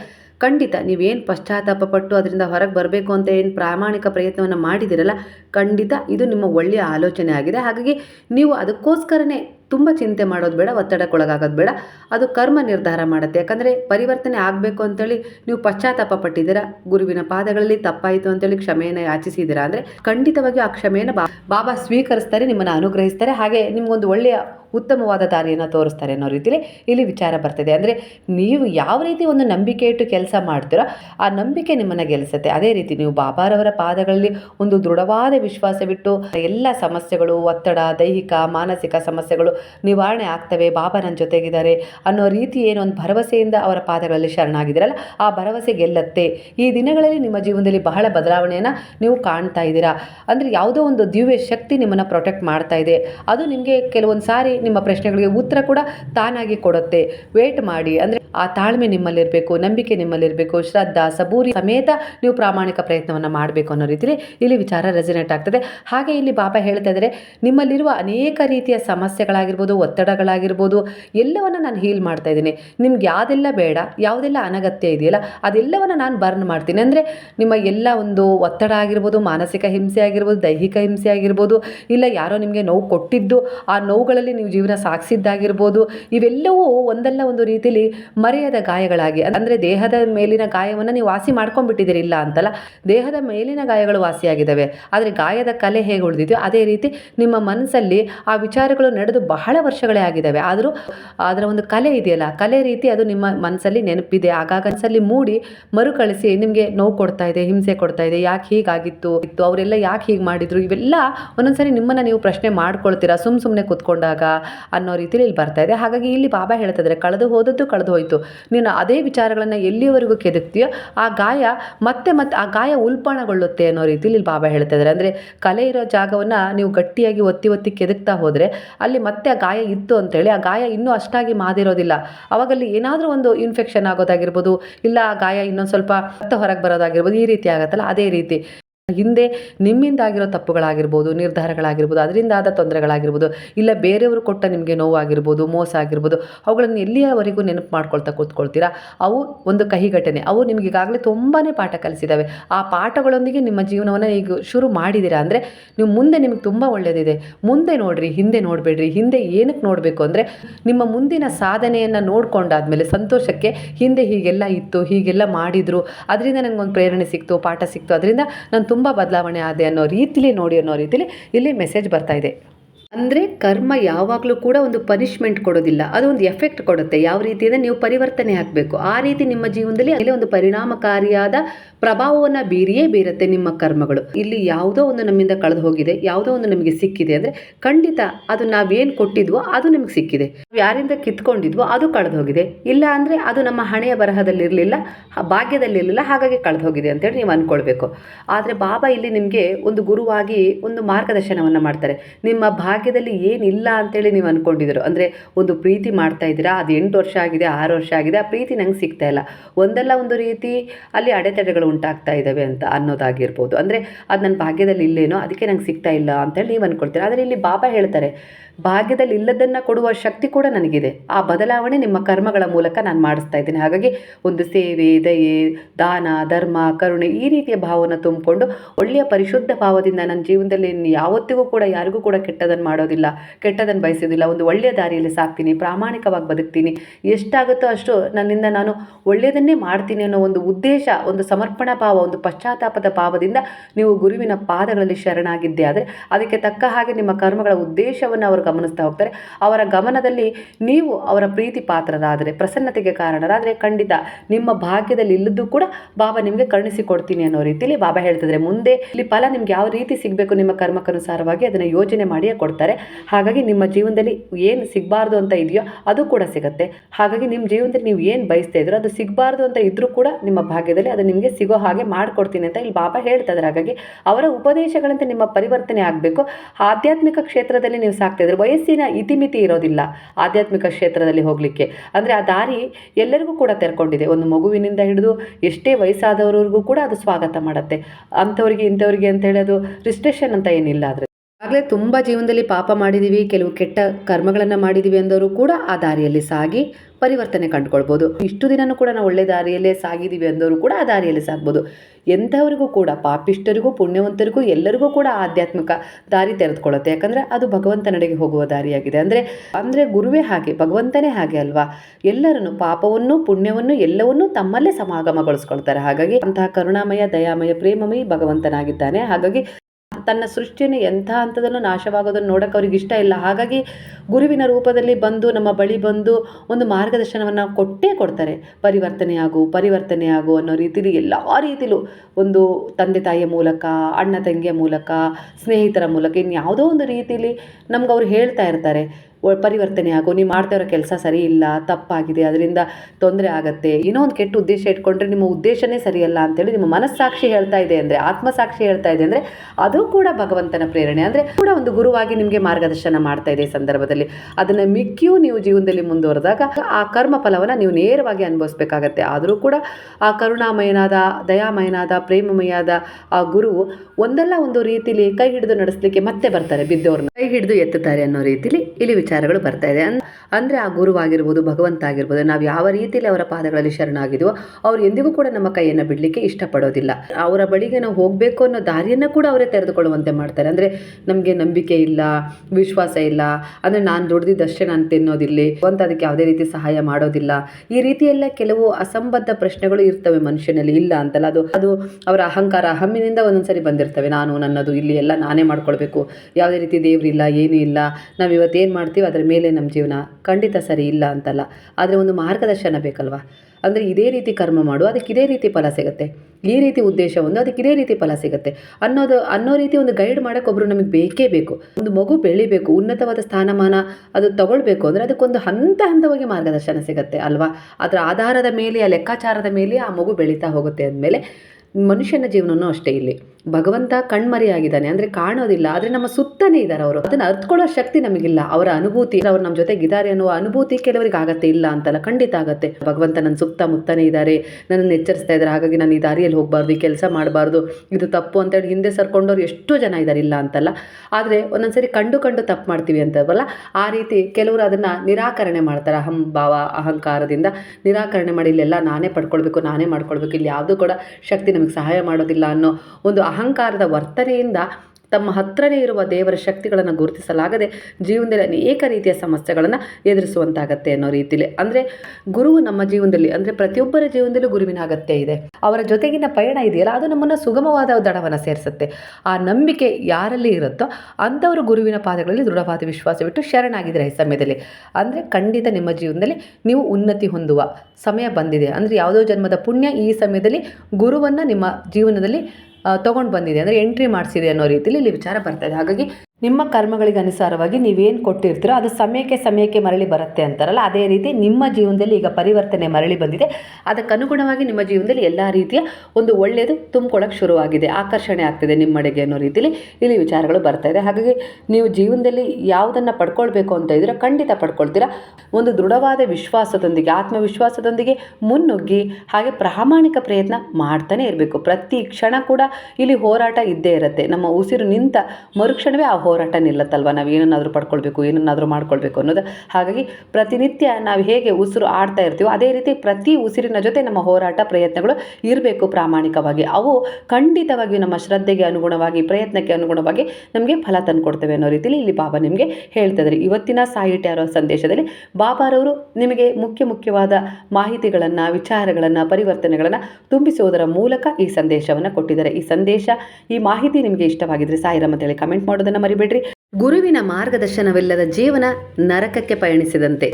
ಖಂಡಿತ ನೀವೇನು ಪಶ್ಚಾತ್ತಾಪ ಪಟ್ಟು ಅದರಿಂದ ಹೊರಗೆ ಬರಬೇಕು ಅಂತ ಏನು ಪ್ರಾಮಾಣಿಕ ಪ್ರಯತ್ನವನ್ನು ಮಾಡಿದ್ದೀರಲ್ಲ ಖಂಡಿತ ಇದು ನಿಮ್ಮ ಒಳ್ಳೆಯ ಆಲೋಚನೆ ಆಗಿದೆ. ಹಾಗಾಗಿ ನೀವು ಅದಕ್ಕೋಸ್ಕರನೇ ತುಂಬ ಚಿಂತೆ ಮಾಡೋದು ಬೇಡ, ಒತ್ತಡಕ್ಕೊಳಗಾಗೋದು ಬೇಡ. ಅದು ಕರ್ಮ ನಿರ್ಧಾರ ಮಾಡುತ್ತೆ. ಯಾಕಂದರೆ ಪರಿವರ್ತನೆ ಆಗಬೇಕು ಅಂತೇಳಿ ನೀವು ಪಶ್ಚಾತ್ತಾಪ ಪಟ್ಟಿದ್ದೀರಾ, ಗುರುವಿನ ಪಾದಗಳಲ್ಲಿ ತಪ್ಪಾಯಿತು ಅಂತೇಳಿ ಕ್ಷಮೆಯನ್ನು ಯಾಚಿಸಿದ್ದೀರಾ ಅಂದರೆ ಖಂಡಿತವಾಗಿ ಆ ಕ್ಷಮೆಯನ್ನು ಬಾಬಾ ಸ್ವೀಕರಿಸ್ತಾರೆ, ನಿಮ್ಮನ್ನು ಅನುಗ್ರಹಿಸ್ತಾರೆ. ಹಾಗೆ ನಿಮಗೊಂದು ಒಳ್ಳೆಯ ಉತ್ತಮವಾದ ದಾರಿಯನ್ನು ತೋರಿಸ್ತಾರೆ ಅನ್ನೋ ರೀತಿಯಲ್ಲಿ ಇಲ್ಲಿ ವಿಚಾರ ಬರ್ತಿದೆ. ಅಂದರೆ ನೀವು ಯಾವ ರೀತಿ ಒಂದು ನಂಬಿಕೆ ಇಟ್ಟು ಕೆಲಸ ಮಾಡ್ತೀರೋ ಆ ನಂಬಿಕೆ ನಿಮ್ಮನ್ನು ಗೆಲ್ಲಿಸುತ್ತೆ. ಅದೇ ರೀತಿ ನೀವು ಬಾಬಾರವರ ಪಾದಗಳಲ್ಲಿ ಒಂದು ದೃಢವಾದ ವಿಶ್ವಾಸವಿಟ್ಟು, ಎಲ್ಲ ಸಮಸ್ಯೆಗಳು, ಒತ್ತಡ, ದೈಹಿಕ, ಮಾನಸಿಕ ಸಮಸ್ಯೆಗಳು ನಿವಾರಣೆ ಆಗ್ತವೆ ಬಾಬಾ ನನ್ನ ಜೊತೆಗಿದ್ದಾರೆ ಅನ್ನೋ ರೀತಿ ಏನೋ ಒಂದು ಭರವಸೆಯಿಂದ ಅವರ ಪಾದಗಳಲ್ಲಿ ಶರಣಾಗಿದ್ದೀರಲ್ಲ, ಆ ಭರವಸೆ ಗೆಲ್ಲತ್ತೆ. ಈ ದಿನಗಳಲ್ಲಿ ನಿಮ್ಮ ಜೀವನದಲ್ಲಿ ಬಹಳ ಬದಲಾವಣೆಯನ್ನು ನೀವು ಕಾಣ್ತಾ ಇದ್ದೀರಾ? ಅಂದರೆ ಯಾವುದೋ ಒಂದು ದಿವ್ಯ ಶಕ್ತಿ ನಿಮ್ಮನ್ನು ಪ್ರೊಟೆಕ್ಟ್ ಮಾಡ್ತಾ ಇದೆ. ಅದು ನಿಮಗೆ ಕೆಲವೊಂದು ಸಾರಿ ನಿಮ್ಮ ಪ್ರಶ್ನೆಗಳಿಗೆ ಉತ್ತರ ಕೂಡ ತಾನಾಗಿ ಕೊಡುತ್ತೆ. ವೇಟ್ ಮಾಡಿ, ಅಂದರೆ ಆ ತಾಳ್ಮೆ ನಿಮ್ಮಲ್ಲಿರಬೇಕು, ನಂಬಿಕೆ ನಿಮ್ಮಲ್ಲಿರಬೇಕು, ಶ್ರದ್ಧಾ, ಸಬೂರಿ ಸಮೇತ ನೀವು ಪ್ರಾಮಾಣಿಕ ಪ್ರಯತ್ನವನ್ನು ಮಾಡಬೇಕು ಅನ್ನೋ ರೀತಿಯಲ್ಲಿ ಇಲ್ಲಿ ವಿಚಾರ ರೆಸಿನೇಟ್ ಆಗ್ತದೆ. ಹಾಗೆ ಇಲ್ಲಿ ಬಾಬಾ ಹೇಳ್ತಾ ಇದ್ದಾರೆ, ನಿಮ್ಮಲ್ಲಿರುವ ಅನೇಕ ರೀತಿಯ ಸಮಸ್ಯೆಗಳಾಗಿರ್ಬೋದು ನೋವುಗಳಾಗಿರ್ಬೋದು ಒತ್ತಡಗಳಾಗಿರ್ಬೋದು, ಎಲ್ಲವನ್ನು ನಾನು ಹೀಲ್ ಮಾಡ್ತಾ ಇದ್ದೀನಿ. ನಿಮ್ಗೆ ಯಾವುದೆಲ್ಲ ಬೇಡ, ಯಾವುದೆಲ್ಲ ಅನಗತ್ಯ ಇದೆಯಲ್ಲ, ಅದೆಲ್ಲವನ್ನು ನಾನು ಬರ್ನ್ ಮಾಡ್ತೀನಿ. ಅಂದರೆ ನಿಮ್ಮ ಎಲ್ಲ ಒಂದು ಒತ್ತಡ ಆಗಿರ್ಬೋದು, ಮಾನಸಿಕ ಹಿಂಸೆ ಆಗಿರ್ಬೋದು, ದೈಹಿಕ ಹಿಂಸೆ ಆಗಿರ್ಬೋದು, ಇಲ್ಲ ಯಾರೋ ನಿಮಗೆ ನೋವು ಕೊಟ್ಟಿದ್ದು, ಆ ನೋವುಗಳಲ್ಲಿ ನೀವು ಜೀವನ ಸಾಗಿಸಿದ್ದಾಗಿರ್ಬೋದು, ಇವೆಲ್ಲವೂ ಒಂದಲ್ಲ ಒಂದು ರೀತಿಯಲ್ಲಿ ಮರೆಯದ ಗಾಯಗಳಾಗಿ, ಅಂದರೆ ದೇಹದ ಮೇಲಿನ ಗಾಯವನ್ನು ನೀವು ವಾಸಿ ಮಾಡ್ಕೊಂಡ್ಬಿಟ್ಟಿದ್ದೀರಿ, ಇಲ್ಲ ಅಂತಲ್ಲ, ದೇಹದ ಮೇಲಿನ ಗಾಯಗಳು ವಾಸಿಯಾಗಿದ್ದಾವೆ. ಆದರೆ ಗಾಯದ ಕಲೆ ಹೇಗೆ ಉಳಿದಿದೆಯೋ, ಅದೇ ರೀತಿ ನಿಮ್ಮ ಮನಸ್ಸಲ್ಲಿ ಆ ವಿಚಾರಗಳು ನಡೆದು ಬಹಳ ವರ್ಷಗಳೇ ಆಗಿದ್ದಾವೆ. ಆದರೂ ಅದರ ಒಂದು ಕಲೆ ಇದೆಯಲ್ಲ, ಕಲೆ ರೀತಿ ಅದು ನಿಮ್ಮ ಮನಸ್ಸಲ್ಲಿ ನೆನಪಿದೆ. ಆಗಾಗ ಮನಸ್ಸಲ್ಲಿ ಮೂಡಿ ಮರುಕಳಿಸಿ ನಿಮಗೆ ನೋವು ಕೊಡ್ತಾ ಇದೆ, ಹಿಂಸೆ ಕೊಡ್ತಾ ಇದೆ, ಯಾಕೆ ಹೀಗಾಗಿತ್ತು, ಇತ್ತು, ಅವರೆಲ್ಲ ಯಾಕೆ ಹೀಗೆ ಮಾಡಿದ್ರು, ಇವೆಲ್ಲ ಒಂದೊಂದ್ಸರಿ ನಿಮ್ಮನ್ನು ನೀವು ಪ್ರಶ್ನೆ ಮಾಡ್ಕೊಳ್ತೀರಾ ಸುಮ್ಮ ಸುಮ್ಮನೆ ಕೂತ್ಕೊಂಡಾಗ ಅನ್ನೋ ರೀತಿಯಲ್ಲಿ ಇಲ್ಲಿ ಬರ್ತಾ ಇದೆ. ಹಾಗಾಗಿ ಇಲ್ಲಿ ಬಾಬಾ ಹೇಳ್ತಿದ್ರೆ ಕಳೆದು ಹೋದದ್ದು ಕಳೆದು ಹೋಯಿತು. ನೀನು ಅದೇ ವಿಚಾರಗಳನ್ನು ಎಲ್ಲಿವರೆಗೂ ಕೆದಕ್ತೀಯೋ, ಆ ಗಾಯ ಮತ್ತೆ ಮತ್ತೆ, ಆ ಗಾಯ ಉಲ್ಪಣಗೊಳ್ಳುತ್ತೆ ಅನ್ನೋ ರೀತಿಯಲ್ಲಿ ಬಾಬಾ ಹೇಳ್ತಾ ಅಂದರೆ ಕಲೆ ಇರೋ ಜಾಗವನ್ನು ನೀವು ಗಟ್ಟಿಯಾಗಿ ಒತ್ತಿ ಒತ್ತಿ ಕೆದಕ್ತಾ ಹೋದರೆ ಅಲ್ಲಿ ಮತ್ತೆ ಆ ಗಾಯ ಇತ್ತು ಅಂತೇಳಿ ಆ ಗಾಯ ಇನ್ನೂ ಅಷ್ಟಾಗಿ ಮಾದಿರೋದಿಲ್ಲ. ಅವಾಗಲ್ಲಿ ಏನಾದರೂ ಒಂದು ಇನ್ಫೆಕ್ಷನ್ ಆಗೋದಾಗಿರ್ಬೋದು, ಇಲ್ಲ ಆ ಗಾಯ ಇನ್ನೊಂದು ಸ್ವಲ್ಪ ಹೊರಗೆ ಬರೋದಾಗಿರ್ಬೋದು, ಈ ರೀತಿ ಆಗುತ್ತಲ್ಲ, ಅದೇ ರೀತಿ. ಹಿಂದೆ ನಿಮ್ಮಿಂದಾಗಿರೋ ತಪ್ಪುಗಳಾಗಿರ್ಬೋದು, ನಿರ್ಧಾರಗಳಾಗಿರ್ಬೋದು ಅದರಿಂದ ಆದ ತೊಂದರೆಗಳಾಗಿರ್ಬೋದು, ಇಲ್ಲ ಬೇರೆಯವರು ಕೊಟ್ಟ ನಿಮಗೆ ನೋವಾಗಿರ್ಬೋದು, ಮೋಸ ಆಗಿರ್ಬೋದು, ಅವುಗಳನ್ನು ಎಲ್ಲಿಯವರೆಗೂ ನೆನಪು ಮಾಡ್ಕೊಳ್ತಾ ಕೂತ್ಕೊಳ್ತೀರಾ? ಅವು ಒಂದು ಕಹಿ ಘಟನೆ ಅವು ನಿಮಗೆ ಈಗಾಗಲೇ ತುಂಬಾ ಪಾಠ ಕಲಿಸಿದ್ದಾವೆ ಆ ಪಾಠಗಳೊಂದಿಗೆ ನಿಮ್ಮ ಜೀವನವನ್ನು ಈಗ ಶುರು ಮಾಡಿದ್ದೀರಾ ಅಂದರೆ ನೀವು ಮುಂದೆ ನಿಮಗೆ ತುಂಬ ಒಳ್ಳೆಯದಿದೆ ಮುಂದೆ ನೋಡಿರಿ, ಹಿಂದೆ ನೋಡಬೇಡ್ರಿ. ಹಿಂದೆ ಏನಕ್ಕೆ ನೋಡಬೇಕು ಅಂದರೆ ನಿಮ್ಮ ಮುಂದಿನ ಸಾಧನೆಯನ್ನು ನೋಡ್ಕೊಂಡಾದ್ಮೇಲೆ ಸಂತೋಷಕ್ಕೆ ಹಿಂದೆ ಹೀಗೆಲ್ಲ ಇತ್ತು, ಹೀಗೆಲ್ಲ ಮಾಡಿದರು, ಅದರಿಂದ ನನಗೊಂದು ಪ್ರೇರಣೆ ಸಿಕ್ತು, ಪಾಠ ಸಿಕ್ತು, ಅದರಿಂದ ನಾನು ತುಂಬ ಬದಲಾವಣೆ ಆದೆ ಅನ್ನೋ ರೀತಿಲಿ ನೋಡಿ ಅನ್ನೋ ರೀತಿಲಿ ಇಲ್ಲಿ ಮೆಸೇಜ್ ಬರ್ತಾ ಇದೆ. ಅಂದರೆ ಕರ್ಮ ಯಾವಾಗಲೂ ಕೂಡ ಒಂದು ಪನಿಷ್ಮೆಂಟ್ ಕೊಡೋದಿಲ್ಲ. ಅದು ಒಂದು ಎಫೆಕ್ಟ್ ಕೊಡುತ್ತೆ. ಯಾವ ರೀತಿ ಅಂದರೆ ನೀವು ಪರಿವರ್ತನೆ ಹಾಕಬೇಕು. ಆ ರೀತಿ ನಿಮ್ಮ ಜೀವನದಲ್ಲಿ ಅಲ್ಲೇ ಒಂದು ಪರಿಣಾಮಕಾರಿಯಾದ ಪ್ರಭಾವವನ್ನು ಬೀರಿಯೇ ಬೀರುತ್ತೆ ನಿಮ್ಮ ಕರ್ಮಗಳು. ಇಲ್ಲಿ ಯಾವುದೋ ಒಂದು ನಮ್ಮಿಂದ ಕಳೆದು ಹೋಗಿದೆ. ಯಾವುದೋ ಒಂದು ನಮಗೆ ಸಿಕ್ಕಿದೆ ಅಂದರೆ ಖಂಡಿತ ಅದು ನಾವೇನು ಕೊಟ್ಟಿದ್ವೋ ಅದು ನಿಮ್ಗೆ ಸಿಕ್ಕಿದೆ. ಯಾರಿಂದ ಕಿತ್ಕೊಂಡಿದ್ವೋ ಅದು ಕಳೆದು ಹೋಗಿದೆ. ಇಲ್ಲ ಅಂದರೆ ಅದು ನಮ್ಮ ಹಣೆಯ ಬರಹದಲ್ಲಿರಲಿಲ್ಲ ಭಾಗ್ಯದಲ್ಲಿರಲಿಲ್ಲ ಹಾಗಾಗಿ ಕಳೆದು ಹೋಗಿದೆ ಅಂತೇಳಿ ನೀವು ಅಂದ್ಕೊಳ್ಬೇಕು ಆದರೆ ಬಾಬಾ ಇಲ್ಲಿ ನಿಮಗೆ ಒಂದು ಗುರುವಾಗಿ ಒಂದು ಮಾರ್ಗದರ್ಶನವನ್ನು ಮಾಡ್ತಾರೆ. ನಿಮ್ಮ ಭಾಗ್ಯದಲ್ಲಿ ಏನಿಲ್ಲ ಅಂತೇಳಿ ನೀವು ಅಂದ್ಕೊಂಡಿದ್ರು ಅಂದರೆ ಒಂದು ಪ್ರೀತಿ ಮಾಡ್ತಾ ಇದ್ದೀರಾ, ಅದು ಎಂಟು ವರ್ಷ ಆಗಿದೆ, ಆರು ವರ್ಷ ಆಗಿದೆ, ಆ ಪ್ರೀತಿ ನಂಗೆ ಸಿಗ್ತಾ ಇಲ್ಲ. ಒಂದಲ್ಲ ಒಂದು ರೀತಿ ಅಲ್ಲಿ ಅಡೆತಡೆಗಳು ಉಂಟಾಗ್ತಾ ಇದ್ದಾವೆ ಅಂತ ಅನ್ನೋದಾಗಿರ್ಬೋದು. ಅಂದರೆ ಅದು ನನ್ನ ಭಾಗ್ಯದಲ್ಲಿ ಇಲ್ಲೇನೋ, ಅದಕ್ಕೆ ನಂಗೆ ಸಿಗ್ತಾ ಇಲ್ಲ ಅಂತೇಳಿ ನೀವು ಅಂದ್ಕೊಳ್ತೀರಾ ಆದರೆ ಇಲ್ಲಿ ಬಾಬಾ ಹೇಳ್ತಾರೆ ಭಾಗ್ಯದಲ್ಲಿ ಇಲ್ಲದನ್ನು ಕೊಡುವ ಶಕ್ತಿ ಕೂಡ ನನಗಿದೆ. ಆ ಬದಲಾವಣೆ ನಿಮ್ಮ ಕರ್ಮಗಳ ಮೂಲಕ ನಾನು ಮಾಡಿಸ್ತಾ ಇದ್ದೀನಿ. ಹಾಗಾಗಿ ಒಂದು ಸೇವೆ, ದಯೆ, ದಾನ, ಧರ್ಮ, ಕರುಣೆ ಈ ರೀತಿಯ ಭಾವನ ತುಂಬಿಕೊಂಡು ಒಳ್ಳೆಯ ಪರಿಶುದ್ಧ ಭಾವದಿಂದ ನನ್ನ ಜೀವನದಲ್ಲಿ ಯಾವತ್ತಿಗೂ ಕೂಡ ಯಾರಿಗೂ ಕೂಡ ಕೆಟ್ಟದನ್ನು ಮಾಡೋದಿಲ್ಲ. ಕೆಟ್ಟದನ್ನು ಬಯಸೋದಿಲ್ಲ. ಒಂದು ಒಳ್ಳೆಯ ದಾರಿಯಲ್ಲಿ ಸಾಕ್ತೀನಿ, ಪ್ರಾಮಾಣಿಕವಾಗಿ ಬದುಕ್ತೀನಿ. ಎಷ್ಟಾಗುತ್ತೋ ಅಷ್ಟು ನನ್ನಿಂದ ನಾನು ಒಳ್ಳೆಯದನ್ನೇ ಮಾಡ್ತೀನಿ ಅನ್ನೋ ಒಂದು ಉದ್ದೇಶ, ಒಂದು ಸಮರ್ಪಣಾ ಭಾವ, ಒಂದು ಪಶ್ಚಾತ್ತಾಪದ ಭಾವದಿಂದ ನೀವು ಗುರುವಿನ ಪಾದಗಳಲ್ಲಿ ಶರಣಾಗಿದ್ದೆ. ಆದರೆ ಅದಕ್ಕೆ ತಕ್ಕ ಹಾಗೆ ನಿಮ್ಮ ಕರ್ಮಗಳ ಉದ್ದೇಶವನ್ನು ಅವರು ಗಮನಿಸ್ತಾ ಹೋಗ್ತಾರೆ. ಅವರ ಗಮನದಲ್ಲಿ ನೀವು ಅವರ ಪ್ರೀತಿ ಪಾತ್ರರಾದರೆ, ಪ್ರಸನ್ನತೆಗೆ ಕಾರಣರಾದರೆ ಖಂಡಿತ ನಿಮ್ಮ ಭಾಗ್ಯದಲ್ಲಿ ಇಲ್ಲದ್ದು ಕೂಡ ಬಾಬಾ ನಿಮಗೆ ಕರುಣಿಸಿಕೊಡ್ತೀನಿ ಅನ್ನೋ ರೀತಿಯಲ್ಲಿ ಬಾಬಾ ಹೇಳ್ತಿದ್ರೆ ಮುಂದೆ ಇಲ್ಲಿ ಫಲ ನಿಮ್ಗೆ ಯಾವ ರೀತಿ ಸಿಗಬೇಕು ನಿಮ್ಮ ಕರ್ಮಕ್ಕನುಸಾರವಾಗಿ ಅದನ್ನು ಯೋಚನೆ ಮಾಡಿಯೇ ಕೊಡ್ತಾರೆ. ಹಾಗಾಗಿ ನಿಮ್ಮ ಜೀವನದಲ್ಲಿ ಏನು ಸಿಗಬಾರ್ದು ಅಂತ ಇದೆಯೋ ಅದು ಕೂಡ ಸಿಗುತ್ತೆ. ಹಾಗಾಗಿ ನಿಮ್ಮ ಜೀವನದಲ್ಲಿ ನೀವು ಏನು ಬಯಸ್ತಾ ಇದ್ರೋ ಅದು ಸಿಗಬಾರ್ದು ಅಂತ ಇದ್ರೂ ಕೂಡ ನಿಮ್ಮ ಭಾಗ್ಯದಲ್ಲಿ ಅದು ನಿಮಗೆ ಸಿಗೋ ಹಾಗೆ ಮಾಡಿಕೊಡ್ತೀನಿ ಅಂತ ಇಲ್ಲಿ ಬಾಬಾ ಹೇಳ್ತಾ ಹಾಗಾಗಿ ಅವರ ಉಪದೇಶಗಳಂತೆ ನಿಮ್ಮ ಪರಿವರ್ತನೆ ಆಗಬೇಕು. ಆಧ್ಯಾತ್ಮಿಕ ಕ್ಷೇತ್ರದಲ್ಲಿ ನೀವು ಸಾಕ್ತಾ ಇದ್ರೆ ವಯಸ್ಸಿನ ಇತಿಮಿತಿ ಇರೋದಿಲ್ಲ ಆಧ್ಯಾತ್ಮಿಕ ಕ್ಷೇತ್ರದಲ್ಲಿ ಹೋಗಲಿಕ್ಕೆ. ಅಂದರೆ ಆ ದಾರಿ ಎಲ್ಲರಿಗೂ ಕೂಡ ತೆರ್ಕೊಂಡಿದೆ. ಒಂದು ಮಗುವಿನಿಂದ ಹಿಡಿದು ಎಷ್ಟೇ ವಯಸ್ಸಾದವರಿಗೂ ಕೂಡ ಅದು ಸ್ವಾಗತ ಮಾಡುತ್ತೆ. ಅಂಥವ್ರಿಗೆ, ಇಂಥವ್ರಿಗೆ ಅಂತ ಹೇಳಿ ಅದು ರಿಸ್ಟ್ರಿಕ್ಷನ್ ಅಂತ ಏನಿಲ್ಲ ಆದರೆ. ಆಗಲೇ ತುಂಬ ಜೀವನದಲ್ಲಿ ಪಾಪ ಮಾಡಿದ್ದೀವಿ ಕೆಲವು ಕೆಟ್ಟ ಕರ್ಮಗಳನ್ನು ಮಾಡಿದ್ದೀವಿ ಅಂದವರು ಕೂಡ ಆ ದಾರಿಯಲ್ಲಿ ಸಾಗಿ ಪರಿವರ್ತನೆ ಕಂಡುಕೊಳ್ಬೋದು. ಇಷ್ಟು ದಿನನೂ ಕೂಡ ನಾವು ಒಳ್ಳೆ ದಾರಿಯಲ್ಲೇ ಸಾಗಿದ್ದೀವಿ ಅಂದವರು ಕೂಡ ಆ ದಾರಿಯಲ್ಲಿ ಸಾಗ್ಬೋದು. ಎಂಥವರಿಗೂ ಕೂಡ ಪಾಪಿಷ್ಟರಿಗೂ ಪುಣ್ಯವಂತರಿಗೂ ಎಲ್ಲರಿಗೂ ಕೂಡ ಆಧ್ಯಾತ್ಮಿಕ ದಾರಿ ತೆರೆದುಕೊಳ್ಳುತ್ತೆ. ಯಾಕಂದರೆ ಅದು ಭಗವಂತನಡೆಗೆ ಹೋಗುವ ದಾರಿಯಾಗಿದೆ. ಅಂದರೆ ಅಂದರೆ ಗುರುವೇ ಹಾಗೆ, ಭಗವಂತನೇ ಹಾಗೆ ಅಲ್ವಾ? ಎಲ್ಲರನ್ನು, ಪಾಪವನ್ನು, ಪುಣ್ಯವನ್ನು ಎಲ್ಲವನ್ನೂ ತಮ್ಮಲ್ಲೇ ಸಮಾಗಮಗೊಳಿಸ್ಕೊಳ್ತಾರೆ. ಹಾಗಾಗಿ ಅಂತಹ ಕರುಣಾಮಯ, ದಯಾಮಯ, ಪ್ರೇಮಮಯಿ ಭಗವಂತನಾಗಿದ್ದಾನೆ. ಹಾಗಾಗಿ ತನ್ನ ಸೃಷ್ಟಿಯನ್ನು ಎಂಥ ಹಂತದಲ್ಲೂ ನಾಶವಾಗೋದನ್ನು ನೋಡೋಕೆ ಅವ್ರಿಗೆ ಇಷ್ಟ ಇಲ್ಲ. ಹಾಗಾಗಿ ಗುರುವಿನ ರೂಪದಲ್ಲಿ ಬಂದು, ನಮ್ಮ ಬಳಿ ಬಂದು ಒಂದು ಮಾರ್ಗದರ್ಶನವನ್ನು ಕೊಟ್ಟೇ ಕೊಡ್ತಾರೆ. ಪರಿವರ್ತನೆ ಆಗು ಪರಿವರ್ತನೆ ಆಗು ಅನ್ನೋ ರೀತಿಲಿ ಎಲ್ಲ ರೀತಿಲೂ ಒಂದು ತಂದೆ ತಾಯಿಯ ಮೂಲಕ, ಅಣ್ಣ ತಂಗಿಯ ಮೂಲಕ, ಸ್ನೇಹಿತರ ಮೂಲಕ ಇನ್ಯಾವುದೋ ಒಂದು ರೀತಿಲಿ ನಮ್ಗೆ ಅವ್ರು ಹೇಳ್ತಾ ಇರ್ತಾರೆ. ಪರಿವರ್ತನೆ ಆಗು, ನೀವು ಮಾಡ್ತಾ ಇರೋ ಕೆಲಸ ಸರಿ ಇಲ್ಲ, ತಪ್ಪಾಗಿದೆ, ಅದರಿಂದ ತೊಂದರೆ ಆಗುತ್ತೆ ಏನೋ ಒಂದು ಕೆಟ್ಟ ಉದ್ದೇಶ ಇಟ್ಕೊಂಡ್ರೆ ನಿಮ್ಮ ಉದ್ದೇಶನೇ ಸರಿಯಲ್ಲ ಅಂತೇಳಿ ನಿಮ್ಮ ಮನಸ್ಸಾಕ್ಷಿ ಹೇಳ್ತಾ ಇದೆ ಅಂದರೆ, ಆತ್ಮಸಾಕ್ಷಿ ಹೇಳ್ತಾ ಇದೆ ಅಂದರೆ, ಅದು ಕೂಡ ಭಗವಂತನ ಪ್ರೇರಣೆ. ಅಂದರೆ ಕೂಡ ಒಂದು ಗುರುವಾಗಿ ನಿಮಗೆ ಮಾರ್ಗದರ್ಶನ ಮಾಡ್ತಾ ಇದೆ ಸಂದರ್ಭದಲ್ಲಿ. ಅದನ್ನು ಮಿಕ್ಕಿಯೂ ನೀವು ಜೀವನದಲ್ಲಿ ಮುಂದುವರೆದಾಗ ಆ ಕರ್ಮ ಫಲವನ್ನು ನೀವು ನೇರವಾಗಿ ಅನುಭವಿಸ್ಬೇಕಾಗತ್ತೆ. ಆದರೂ ಕೂಡ ಆ ಕರುಣಾಮಯನಾದ, ದಯಾಮಯನಾದ, ಪ್ರೇಮಮಯಾದ ಆ ಗುರು ಒಂದಲ್ಲ ಒಂದು ರೀತಿಲಿ ಕೈ ಹಿಡಿದು ನಡೆಸಲಿಕ್ಕೆ ಮತ್ತೆ ಬರ್ತಾರೆ, ಬಿದ್ದವ್ರನ್ನ. ಕೈ ಹಿಡಿದು ಎತ್ತುತ್ತಾರೆ ಅನ್ನೋ ರೀತಿಲಿ ಇಲ್ಲಿ ವಿಚಾರ ವಿಚಾರಗಳು ಬರ್ತಾ ಇದೆ. ಅಂದರೆ ಆ ಗುರುವಾಗಿರ್ಬೋದು ಭಗವಂತ ಆಗಿರ್ಬೋದು, ನಾವು ಯಾವ ರೀತಿಯಲ್ಲಿ ಅವರ ಪಾದಗಳಲ್ಲಿ ಶರಣಾಗಿದ್ವೋ, ಅವ್ರು ಎಂದಿಗೂ ಕೂಡ ನಮ್ಮ ಕೈಯನ್ನು ಬಿಡಲಿಕ್ಕೆ ಇಷ್ಟಪಡೋದಿಲ್ಲ. ಅವರ ಬಳಿಗೆ ನಾವು ಹೋಗಬೇಕು ಅನ್ನೋ ದಾರಿಯನ್ನು ಕೂಡ ಅವರೇ ತೆರೆದುಕೊಳ್ಳುವಂತೆ ಮಾಡ್ತಾರೆ. ಅಂದರೆ ನಮಗೆ ನಂಬಿಕೆ ಇಲ್ಲ, ವಿಶ್ವಾಸ ಇಲ್ಲ, ಅಂದರೆ ನಾನು ದುಡ್ದಿದ್ದಷ್ಟೇ ನಾನು ತಿನ್ನೋದಿಲ್ಲಿ ಅಂತ ಅದಕ್ಕೆ ಯಾವುದೇ ರೀತಿ ಸಹಾಯ ಮಾಡೋದಿಲ್ಲ. ಈ ರೀತಿಯೆಲ್ಲ ಕೆಲವು ಅಸಂಬದ್ಧ ಪ್ರಶ್ನೆಗಳು ಇರ್ತವೆ ಮನುಷ್ಯನಲ್ಲಿ. ಇಲ್ಲ ಅಂತಲ್ಲ, ಅದು ಅದು ಅವರ ಅಹಂಕಾರ ಹಮ್ಮಿನಿಂದ ಒಂದೊಂದ್ಸರಿ ಬಂದಿರ್ತವೆ. ನಾನು ನನ್ನದು, ಇಲ್ಲಿ ಎಲ್ಲ ನಾನೇ ಮಾಡ್ಕೊಳ್ಬೇಕು. ಯಾವುದೇ ರೀತಿ ದೇವರಿಲ್ಲ, ಏನೂ ಇಲ್ಲ. ನಾವು ಇವತ್ತೇನು ಮಾಡ್ತೀವಿ ಅದರ ಮೇಲೆ ನಮ್ಮ ಜೀವನ ಖಂಡಿತ ಸರಿ ಇಲ್ಲ ಅಂತಲ್ಲ. ಆದರೆ ಒಂದು ಮಾರ್ಗದರ್ಶನ ಬೇಕಲ್ವಾ? ಅಂದರೆ ಇದೇ ರೀತಿ ಕರ್ಮ ಮಾಡು, ಅದಕ್ಕೆ ಇದೇ ರೀತಿ ಫಲ ಸಿಗುತ್ತೆ. ಈ ರೀತಿ ಉದ್ದೇಶ ಒಂದು, ಅದಕ್ಕೆ ಇದೇ ರೀತಿ ಫಲ ಸಿಗುತ್ತೆ. ಅನ್ನೋದು, ಅನ್ನೋ ರೀತಿ ಒಂದು ಗೈಡ್ ಮಾಡೋಕೆ ಒಬ್ಬರು ನಮಗೆ ಬೇಕೇ ಬೇಕು. ಒಂದು ಮಗು ಬೆಳಿಬೇಕು, ಉನ್ನತವಾದ ಸ್ಥಾನಮಾನ ಅದು ತಗೊಳ್ಬೇಕು ಅಂದರೆ ಅದಕ್ಕೊಂದು ಹಂತ ಹಂತವಾಗಿ ಮಾರ್ಗದರ್ಶನ ಸಿಗುತ್ತೆ ಅಲ್ವಾ? ಅದರ ಆಧಾರದ ಮೇಲೆ, ಆ ಲೆಕ್ಕಾಚಾರದ ಮೇಲೆ ಆ ಮಗು ಬೆಳೀತಾ ಹೋಗುತ್ತೆ ಅಂದಮೇಲೆ ಮನುಷ್ಯನ ಜೀವನವೂ ಅಷ್ಟೇ ಇಲ್ಲಿ. ಭಗವಂತ ಕಣ್ಮರೆಯಾಗಿದ್ದಾನೆ. ಅಂದರೆ ಕಾಣೋದಿಲ್ಲ. ಆದರೆ ನಮ್ಮ ಸುತ್ತನೇ ಇದ್ದಾರೆ ಅವರು. ಅದನ್ನು ಅರ್ತ್ಕೊಳ್ಳೋ ಶಕ್ತಿ ನಮಗಿಲ್ಲ. ಅವರ ಅನುಭೂತಿ, ಅವ್ರು ನಮ್ಮ ಜೊತೆಗಿದ್ದಾರೆ ಅನ್ನೋ ಅನುಭೂತಿ ಕೆಲವರಿಗೆ ಆಗತ್ತೆ. ಇಲ್ಲ ಅಂತಲ್ಲ, ಖಂಡಿತ ಆಗತ್ತೆ. ಭಗವಂತ ನನ್ನ ಸುತ್ತ ಮುತ್ತನೇ ಇದ್ದಾರೆ. ನನ್ನನ್ನು ಎಚ್ಚರಿಸ್ತಾ ಇದ್ದಾರೆ. ಹಾಗಾಗಿ ನಾನು ಈ ದಾರಿಯಲ್ಲಿ ಹೋಗಬಾರ್ದು, ಈ ಕೆಲಸ ಮಾಡಬಾರ್ದು. ಇದು ತಪ್ಪು ಅಂತೇಳಿ ಹಿಂದೆ ಸರ್ಕೊಂಡವ್ರು ಎಷ್ಟೋ ಜನ ಇದ್ದಾರೆ. ಇಲ್ಲ ಅಂತಲ್ಲ. ಆದರೆ ಒಂದೊಂದ್ಸರಿ ಕಂಡು ಕಂಡು ತಪ್ಪು ಮಾಡ್ತೀವಿ ಅಂತವಲ್ಲ ಆ ರೀತಿ ಕೆಲವರು ಅದನ್ನು ನಿರಾಕರಣೆ ಮಾಡ್ತಾರೆ. ಅಹಂ, ಭಾವ, ಅಹಂಕಾರದಿಂದ ನಿರಾಕರಣೆ ಮಾಡಿ, ಇಲ್ಲೆಲ್ಲ ನಾನೇ ಪಡ್ಕೊಳ್ಬೇಕು, ನಾನೇ ಮಾಡ್ಕೊಳ್ಬೇಕು. ಇಲ್ಲಿ ಯಾವುದೂ ಕೂಡ ಶಕ್ತಿ ನಮಗೆ ಸಹಾಯ ಮಾಡೋದಿಲ್ಲ ಅನ್ನೋ ಒಂದು ಅಹಂಕಾರದ ವರ್ತನೆಯಿಂದ ತಮ್ಮ ಹತ್ರನೇ ಇರುವ ದೇವರ ಶಕ್ತಿಗಳನ್ನು ಗುರುತಿಸಲಾಗದೆ ಜೀವನದಲ್ಲಿ ಅನೇಕ ರೀತಿಯ ಸಮಸ್ಯೆಗಳನ್ನು ಎದುರಿಸುವಂತಾಗತ್ತೆ ಅನ್ನೋ ರೀತಿಯಲ್ಲಿ ಅಂದರೆ ಗುರುವು ನಮ್ಮ ಜೀವನದಲ್ಲಿ, ಅಂದರೆ ಪ್ರತಿಯೊಬ್ಬರ ಜೀವನದಲ್ಲೂ ಗುರುವಿನ ಅಗತ್ಯ ಇದೆ. ಅವರ ಜೊತೆಗಿನ ಪಯಣ ಇದೆಯಲ್ಲ, ಅದು ನಮ್ಮನ್ನು ಸುಗಮವಾದ ದಡವನ್ನು ಸೇರಿಸುತ್ತೆ. ಆ ನಂಬಿಕೆ ಯಾರಲ್ಲಿ ಇರುತ್ತೋ ಅಂಥವರು ಗುರುವಿನ ಪಾದಗಳಲ್ಲಿ ದೃಢವಾದ ವಿಶ್ವಾಸವಿಟ್ಟು ಶರಣಾಗಿದ್ದಾರೆ ಈ ಸಮಯದಲ್ಲಿ. ಅಂದರೆ ಖಂಡಿತ ನಿಮ್ಮ ಜೀವನದಲ್ಲಿ ನೀವು ಉನ್ನತಿ ಹೊಂದುವ ಸಮಯ ಬಂದಿದೆ. ಅಂದರೆ ಯಾವುದೋ ಜನ್ಮದ ಪುಣ್ಯ ಈ ಸಮಯದಲ್ಲಿ ಗುರುವನ್ನು ನಿಮ್ಮ ಜೀವನದಲ್ಲಿ ತೊಗೊಂಡು ಬಂದಿದೆ. ಅಂದರೆ ಎಂಟ್ರಿ ಮಾಡಿಸಿದೆ ಅನ್ನೋ ರೀತಿಯಲ್ಲಿ ಇಲ್ಲಿ ವಿಚಾರ ಬರ್ತಾ ಇದೆ. ಹಾಗಾಗಿ ನಿಮ್ಮ ಕರ್ಮಗಳಿಗೆ ಅನುಸಾರವಾಗಿ ನೀವೇನು ಕೊಟ್ಟಿರ್ತೀರೋ ಅದು ಸಮಯಕ್ಕೆ ಸಮಯಕ್ಕೆ ಮರಳಿ ಬರುತ್ತೆ ಅಂತಾರಲ್ಲ, ಅದೇ ರೀತಿ ನಿಮ್ಮ ಜೀವನದಲ್ಲಿ ಈಗ ಪರಿವರ್ತನೆ ಮರಳಿ ಬಂದಿದೆ. ಅದಕ್ಕನುಗುಣವಾಗಿ ನಿಮ್ಮ ಜೀವನದಲ್ಲಿ ಎಲ್ಲ ರೀತಿಯ ಒಂದು ಒಳ್ಳೆಯದು ತುಂಬಿಕೊಳ್ಳೋಕೆ ಶುರುವಾಗಿದೆ, ಆಕರ್ಷಣೆ ಆಗ್ತಿದೆ ನಿಮ್ಮಡೆಗೆ ಅನ್ನೋ ರೀತಿಯಲ್ಲಿ ಇಲ್ಲಿ ವಿಚಾರಗಳು ಬರ್ತಾ ಇದೆ. ಹಾಗಾಗಿ ನೀವು ಜೀವನದಲ್ಲಿ ಯಾವುದನ್ನು ಪಡ್ಕೊಳ್ಬೇಕು ಅಂತ ಇದ್ರೆ ಖಂಡಿತ ಪಡ್ಕೊಳ್ತೀರಾ. ಒಂದು ದೃಢವಾದ ವಿಶ್ವಾಸದೊಂದಿಗೆ, ಆತ್ಮವಿಶ್ವಾಸದೊಂದಿಗೆ ಮುನ್ನುಗ್ಗಿ, ಹಾಗೆ ಪ್ರಾಮಾಣಿಕ ಪ್ರಯತ್ನ ಮಾಡ್ತಾನೆ ಇರಬೇಕು. ಪ್ರತಿ ಕ್ಷಣ ಕೂಡ ಇಲ್ಲಿ ಹೋರಾಟ ಇದ್ದೇ ಇರುತ್ತೆ. ನಮ್ಮ ಉಸಿರು ನಿಂತ ಮರುಕ್ಷಣವೇ ಆ ನಿಲ್ಲತ್ತಲ್ವ? ನಾವು ಏನನ್ನಾದರೂ ಪಡ್ಕೊಳ್ಬೇಕು, ಏನನ್ನಾದರೂ ಮಾಡ್ಕೊಳ್ಬೇಕು ಅನ್ನೋದು. ಹಾಗಾಗಿ ಪ್ರತಿನಿತ್ಯ ನಾವು ಹೇಗೆ ಉಸಿರು ಆಡ್ತಾ ಇರ್ತೀವೋ, ಅದೇ ರೀತಿ ಪ್ರತಿ ಉಸಿರಿನ ಜೊತೆ ನಮ್ಮ ಹೋರಾಟ ಪ್ರಯತ್ನಗಳು ಇರಬೇಕು ಪ್ರಾಮಾಣಿಕವಾಗಿ. ಅವು ಖಂಡಿತವಾಗಿಯೂ ನಮ್ಮ ಶ್ರದ್ಧೆಗೆ ಅನುಗುಣವಾಗಿ, ಪ್ರಯತ್ನಕ್ಕೆ ಅನುಗುಣವಾಗಿ ನಮಗೆ ಫಲ ತಂದುಕೊಡ್ತೇವೆ ಅನ್ನೋ ರೀತಿಯಲ್ಲಿ ಇಲ್ಲಿ ಬಾಬಾ ನಿಮಗೆ ಹೇಳ್ತಿದ್ದಾರೆ ಇವತ್ತಿನ ಸಾಹಿತ್ಯ ಅರೋ ಸಂದೇಶದಲ್ಲಿ ಬಾಬಾರವರು ನಿಮಗೆ ಮುಖ್ಯ ಮುಖ್ಯವಾದ ಮಾಹಿತಿಗಳನ್ನು, ವಿಚಾರಗಳನ್ನು, ಪರಿವರ್ತನೆಗಳನ್ನು ತುಂಬಿಸುವುದರ ಮೂಲಕ ಈ ಸಂದೇಶವನ್ನು ಕೊಟ್ಟಿದ್ದಾರೆ. ಈ ಸಂದೇಶ, ಈ ಮಾಹಿತಿ ನಿಮಗೆ ಇಷ್ಟವಾಗಿದ್ದರೆ ಸಾಯಿರಾಮ್ ಅಂತೇಳಿ ಕಮೆಂಟ್ ಮಾಡೋದನ್ನು ಮರಿಬೇಡ್ರಿ ಗುರುವಿನ ಮಾರ್ಗದರ್ಶನವಿಲ್ಲದ ಜೀವನ ನರಕಕ್ಕೆ ಪಯಣಿಸಿದಂತೆ.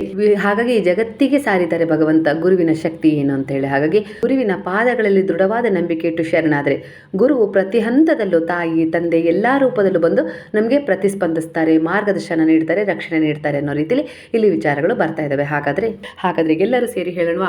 ಹಾಗಾಗಿ ಈ ಜಗತ್ತಿಗೆ ಸಾರಿದ್ದಾರೆ ಭಗವಂತ ಗುರುವಿನ ಶಕ್ತಿ ಏನು ಅಂತ ಹೇಳಿ. ಹಾಗಾಗಿ ಗುರುವಿನ ಪಾದಗಳಲ್ಲಿ ದೃಢವಾದ ನಂಬಿಕೆ ಇಟ್ಟು ಶರಣಾದರೆ, ಗುರುವು ಪ್ರತಿ ಹಂತದಲ್ಲೂ ತಾಯಿ, ತಂದೆ ಎಲ್ಲ ರೂಪದಲ್ಲೂ ಬಂದು ನಮಗೆ ಪ್ರತಿಸ್ಪಂದಿಸ್ತಾರೆ, ಮಾರ್ಗದರ್ಶನ ನೀಡ್ತಾರೆ, ರಕ್ಷಣೆ ನೀಡ್ತಾರೆ ಅನ್ನೋ ರೀತಿಯಲ್ಲಿ ಇಲ್ಲಿ ವಿಚಾರಗಳು ಬರ್ತಾ ಇದ್ದಾವೆ ಹಾಗಾದರೆ ಹಾಗಾದರೆ ಎಲ್ಲರೂ ಸೇರಿ ಹೇಳೋಣ